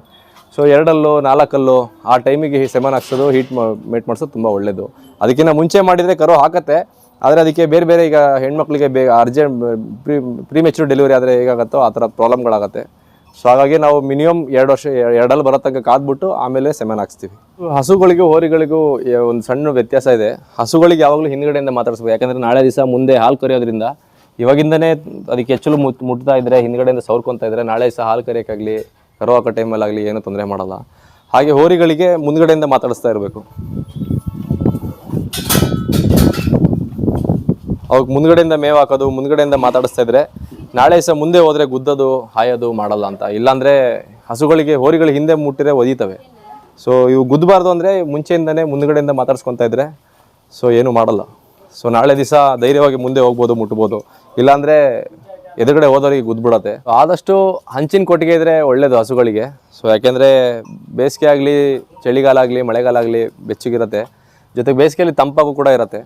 ಸೊ ಎರಡಲ್ಲು, ನಾಲ್ಕಲ್ಲು ಆ ಟೈಮಿಗೆ ಸೆಮೆನ್ ಹಾಕ್ಸೋದು, ಹೀಟ್ ಮೇಟ್ ಮಾಡಿಸೋದು ತುಂಬ ಒಳ್ಳೆಯದು ಅದಕ್ಕಿಂತ ಮುಂಚೆ ಮಾಡಿದರೆ ಕರು ಹಾಕತ್ತೆ. ಆದರೆ ಅದಕ್ಕೆ ಬೇರೆ ಬೇರೆ ಈಗ ಹೆಣ್ಮಕ್ಳಿಗೆ ಬೇಗ ಅರ್ಜೆಂಟ್ ಪ್ರೀ ಪ್ರೀಮೆಚೂರ್ ಡೆಲಿವರಿ ಆದರೆ ಹೇಗಾಗುತ್ತೋ ಆ ಥರ ಪ್ರಾಬ್ಲಮ್ಗಳಾಗತ್ತೆ ಸೊ ಹಾಗಾಗಿ ನಾವು ಮಿನಿಮಮ್ ಎರಡು ವರ್ಷ ಎರಡಲ್ಲಿ ಬರೋ ತನಕ ಕಾದ್ಬಿಟ್ಟು ಆಮೇಲೆ ಸೆಮೆನ್ ಹಾಕ್ಸ್ತೀವಿ. ಹಸುಗಳಿಗೂ, ಹೋರಿಗಳಿಗೂ ಒಂದು ಸಣ್ಣ ವ್ಯತ್ಯಾಸ ಇದೆ. ಹಸುಗಳಿಗೆ ಯಾವಾಗಲೂ ಹಿಂದ್ಗಡೆಯಿಂದ ಮಾತಾಡಿಸ್ಬೇಕು. ಯಾಕಂದರೆ ನಾಳೆ ದಿವಸ ಮುಂದೆ ಹಾಲು ಕರೆಯೋದ್ರಿಂದ ಇವಾಗಿಂದನೇ ಅದಕ್ಕೆ ಹೆಚ್ಚಲು ಮುಟ್ ಮುಟ್ತಾ ಇದ್ದರೆ ಹಿಂದ್ಗಡೆಯಿಂದ ಸೌರ್ಕೊತಾ ಇದ್ದರೆ ನಾಳೆ ದಿವಸ ಹಾಲು ಕರೆಯೋಕ್ಕಾಗಲಿ ಕರು ಹಾಕೋ ಟೈಮಲ್ಲಾಗಲಿ ಏನೂ ತೊಂದರೆ ಮಾಡಲ್ಲ. ಹಾಗೆ ಹೋರಿಗಳಿಗೆ ಮುಂದ್ಗಡೆಯಿಂದ ಮಾತಾಡಿಸ್ತಾ ಇರಬೇಕು. ಅವಾಗ ಮುಂದ್ಗಡೆಯಿಂದ ಮೇವು ಹಾಕೋದು, ಮುಂದ್ಗಡೆಯಿಂದ ಮಾತಾಡಿಸ್ತಾ ಇದ್ರೆ, ನಾಳೆ ಸಹ ಮುಂದೆ ಹೋದ್ರೆ ಗುದ್ದೋದು, ಹಾಯೋದು ಮಾಡಲ್ಲ ಅಂತ. ಇಲ್ಲಾಂದರೆ ಹಸುಗಳಿಗೆ ಹೋರಿಗಳು ಹಿಂದೆ ಮುಟ್ಟಿದ್ರೆ ಒದೀತವೆ. ಸೊ ಇವು ಗುದ್ದಬಾರ್ದು ಅಂದರೆ ಮುಂಚೆಯಿಂದನೇ ಮುಂದ್ಗಡೆಯಿಂದ ಮಾತಾಡ್ಸ್ಕೊತಾ ಇದ್ರೆ ಸೊ ಏನು ಮಾಡಲ್ಲ. ಸೊ ನಾಳೆ ದಿವಸ ಧೈರ್ಯವಾಗಿ ಮುಂದೆ ಹೋಗ್ಬೋದು, ಮುಟ್ಬೋದು. ಇಲ್ಲಾಂದರೆ ಎದುರುಗಡೆ ಹೋದವರಿಗೆ ಗುದ್ಬಿಡತ್ತೆ ಆದಷ್ಟು ಹಂಚಿನ ಕೊಟ್ಟಿಗೆ ಇದ್ರೆ ಒಳ್ಳೇದು ಹಸುಗಳಿಗೆ. ಸೊ ಯಾಕೆಂದರೆ ಬೇಸಿಗೆ ಆಗಲಿ, ಚಳಿಗಾಲ ಆಗಲಿ, ಮಳೆಗಾಲ ಆಗಲಿ ಬೆಚ್ಚಗಿರುತ್ತೆ. ಜೊತೆಗೆ ಬೇಸಿಗೆಯಲ್ಲಿ ತಂಪಾಗೂ ಕೂಡ ಇರುತ್ತೆ.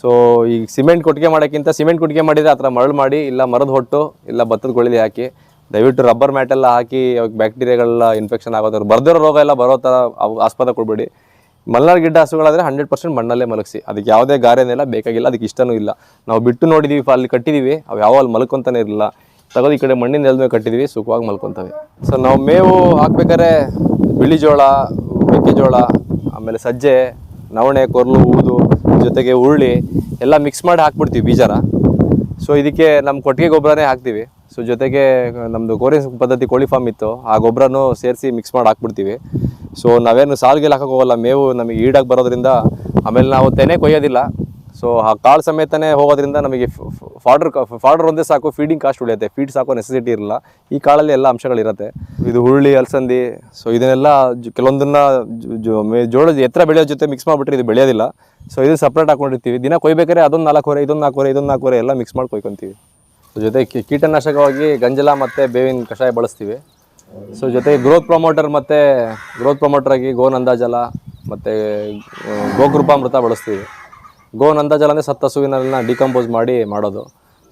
ಸೊ ಈಗ ಸಿಮೆಂಟ್ ಕೊಟ್ಟಿಗೆ ಮಾಡೋಕ್ಕಿಂತ ಸಿಮೆಂಟ್ ಕೊಟ್ಟಿಗೆ ಮಾಡಿದರೆ ಆ ಥರ ಮರಳು ಮಾಡಿ, ಇಲ್ಲ ಮರದ ಹೊಟ್ಟು, ಇಲ್ಲ ಭತ್ತದ ಕೊಳಿಲಿ ಹಾಕಿ, ದಯವಿಟ್ಟು ರಬ್ಬರ್ ಮ್ಯಾಟೆಲ್ಲ ಹಾಕಿ ಅವಾಗ ಬ್ಯಾಕ್ಟೀರಿಯಾಗಳೆಲ್ಲ ಇನ್ಫೆಕ್ಷನ್ ಆಗೋದ್ರ ಬರ್ದಿರೋ ರೋಗ ಎಲ್ಲ ಬರೋ ಥರ ಆಸ್ಪತ್ರೆ ಕೊಡಬೇಡಿ. ಮಲ್ನಾಡ್ ಗಿಡ್ಡ ಹಸುಗಳಾದರೆ ಹಂಡ್ರೆಡ್ ಪರ್ಸೆಂಟ್ ಮಣ್ಣಲ್ಲೇ ಮಲಗಿಸಿ. ಅದಕ್ಕೆ ಯಾವುದೇ ಗಾರೆನೆಲ್ಲ ಬೇಕಾಗಿಲ್ಲ, ಅದಕ್ಕೆ ಇಷ್ಟನೂ ಇಲ್ಲ. ನಾವು ಬಿಟ್ಟು ನೋಡಿದ್ದೀವಿ ಅಲ್ಲಿ ಕಟ್ಟಿದ್ದೀವಿ ಅವು ಯಾವ ಅಲ್ಲಿ ಮಲ್ಕೊತಾನೆ ಇರಲಿಲ್ಲ. ತಗೋದು ಈ ಕಡೆ ಮಣ್ಣಿನ ನೆಲದ ಕಟ್ಟಿದ್ದೀವಿ ಸುಖವಾಗಿ ಮಲ್ಕೊತವೆ. ಸೊ ನಾವು ಮೇವು ಹಾಕ್ಬೇಕಾದ್ರೆ ಬಿಳಿ ಜೋಳ ಮೆಕ್ಕೆಜೋಳ ಆಮೇಲೆ ಸಜ್ಜೆ, ನವಣೆ, ಕೊರಲು, ಊದು ಜೊತೆಗೆ ಹುರುಳಿ ಎಲ್ಲ ಮಿಕ್ಸ್ ಮಾಡಿ ಹಾಕ್ಬಿಡ್ತೀವಿ ಬೀಜನ ಸೊ ಇದಕ್ಕೆ ನಮ್ಮ ಕೊಟ್ಟಿಗೆ ಗೊಬ್ಬರನೇ ಹಾಕ್ತೀವಿ. ಸೊ ಜೊತೆಗೆ ನಮ್ಮದು ಕೋರಿ ಪದ್ಧತಿ ಕೋಳಿ ಫಾರ್ಮ್ ಇತ್ತು. ಆ ಗೊಬ್ಬರನೂ ಸೇರಿಸಿ ಮಿಕ್ಸ್ ಮಾಡಿ ಹಾಕ್ಬಿಡ್ತೀವಿ. ಸೊ ನಾವೇನು ಸಾಲ್ಗೆಲ್ಲ ಹಾಕಕ್ಕೆ ಹೋಗಲ್ಲ. ಮೇವು ನಮಗೆ ಈಡಾಗಿ ಬರೋದ್ರಿಂದ ಆಮೇಲೆ ನಾವು ತೆನೆ ಕೊಯ್ಯೋದಿಲ್ಲ. ಸೊ ಆ ಕಾಳು ಸಮೇತನೇ ಹೋಗೋದ್ರಿಂದ ನಮಗೆ ಫಾರ್ಡರ್ ಫಾರ್ಡರ್ ಒಂದೇ ಸಾಕು ಫೀಡಿಂಗ್ ಕಾಸ್ಟ್ ಉಳಿಯುತ್ತೆ. ಫೀಡ್ ಸಾಕೋ ನೆಸೆಸಿಟಿ ಇರಲ್ಲ. ಈ ಕಾಳಲ್ಲಿ ಎಲ್ಲ ಅಂಶಗಳಿರುತ್ತೆ ಇದು ಹುರುಳಿ, ಅಲಸಂದಿ ಸೊ ಇದನ್ನೆಲ್ಲ ಕೆಲವೊಂದನ್ನು ಜೊ- ಜೊ- ಮೇ- ಜೋಳ ಎತ್ತರ ಬೆಳೆಯೋ ಜೊತೆ ಮಿಕ್ಸ್ ಮಾಡಿಬಿಟ್ರೆ ಇದು ಬೆಳೆಯೋದಿಲ್ಲ. ಸೊ ಇದು ಸಪ್ರೇಟ್ ಹಾಕೊಂಡಿರ್ತೀವಿ. ದಿನ ಕೊಯ್ಬೇಕಾದ್ರೆ ಅದೊಂದು ನಾಲ್ಕೂವರೆ, ಇದೊಂದು ನಾಲ್ಕೂವರೆ ಇದೊಂದು ನಾಲ್ಕೂವರೆ ಎಲ್ಲ ಮಿಕ್ಸ್ ಮಾಡಿ ಕೊಯ್ಕೊಂತೀವಿ. ಜೊತೆ ಕೀಟನಾಶಕವಾಗಿ ಗಂಜಲ ಮತ್ತು ಬೇವಿನ ಕಷಾಯ ಬಳಸ್ತೀವಿ. ಸೊ ಜೊತೆಗೆ ಗ್ರೋತ್ ಪ್ರಮೋಟರ್ ಮತ್ತು ಗ್ರೋತ್ ಪ್ರಮೋಟರ್ ಆಗಿ ಗೋನಂದಾಜಲ ಮತ್ತು ಗೋಕೃಪಾಮೃತ ಬಳಸ್ತೀವಿ. ಗೋನಂದಾಜಲ ಅಂದರೆ ಸತ್ತ ಹಸುವಿನಲ್ಲ ಡಿಕಂಪೋಸ್ ಮಾಡಿ ಮಾಡೋದು.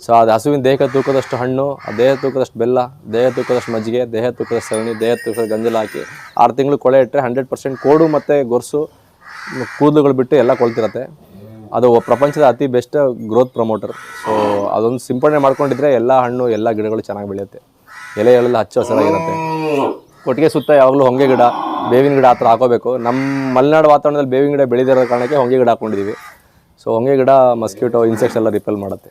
ಸೊ ಅದು ಹಸುವಿನ ದೇಹ ತೂಕದಷ್ಟು ಹಣ್ಣು, ಆ ದೇಹ ತೂಕದಷ್ಟು ಬೆಲ್ಲ, ದೇಹ ತೂಕದಷ್ಟು ಮಜ್ಜಿಗೆ, ದೇಹ ತೂಕದಷ್ಟು ಸವಣಿ ದೇಹ ತೂಕದ ಗಂಜಲ ಹಾಕಿ ಆರು ತಿಂಗಳು ಕೊಳೆ ಇಟ್ಟರೆ ಹಂಡ್ರೆಡ್ ಪರ್ಸೆಂಟ್ ಕೋಡು ಮತ್ತು ಗೊರಸು ಕೂದಲುಗಳು ಬಿಟ್ಟು ಎಲ್ಲ ಕೊಳ್ತಿರತ್ತೆ ಅದು ಪ್ರಪಂಚದ ಅತಿ ಬೆಸ್ಟ್ ಗ್ರೋತ್ ಪ್ರಮೋಟರ್ ಸೊ ಅದೊಂದು ಸಿಂಪಡಣೆ ಮಾಡ್ಕೊಂಡಿದ್ರೆ ಎಲ್ಲ ಹಣ್ಣು, ಎಲ್ಲ ಗಿಡಗಳು ಚೆನ್ನಾಗಿ ಬೆಳೆಯುತ್ತೆ. ಎಲೆಗಳೆಲ್ಲ ಹಚ್ಚ ಹಸಿರಾಗಿರುತ್ತೆ ಒಟ್ಟಿಗೆ ಸುತ್ತ ಯಾವಾಗಲೂ ಹೊಂಗೆ ಗಿಡ, ಬೇವಿನ ಗಿಡ ಹತ್ರ ಹಾಕೋಬೇಕು. ನಮ್ಮ ಮಲೆನಾಡು ವಾತಾವರಣದಲ್ಲಿ ಬೇವಿನ ಗಿಡ ಬೆಳೆದಿರೋ ಕಾರಣಕ್ಕೆ ಹೊಂಗೆ ಗಿಡ ಹಾಕೊಂಡಿದ್ದೀವಿ ಸೊ ಹೊಂಗೆ ಗಿಡ ಮಸ್ಕಿಟೋ ಇನ್ಸೆಕ್ಟ್ಸ್ ಎಲ್ಲ ರಿಪೆಲ್ ಮಾಡುತ್ತೆ.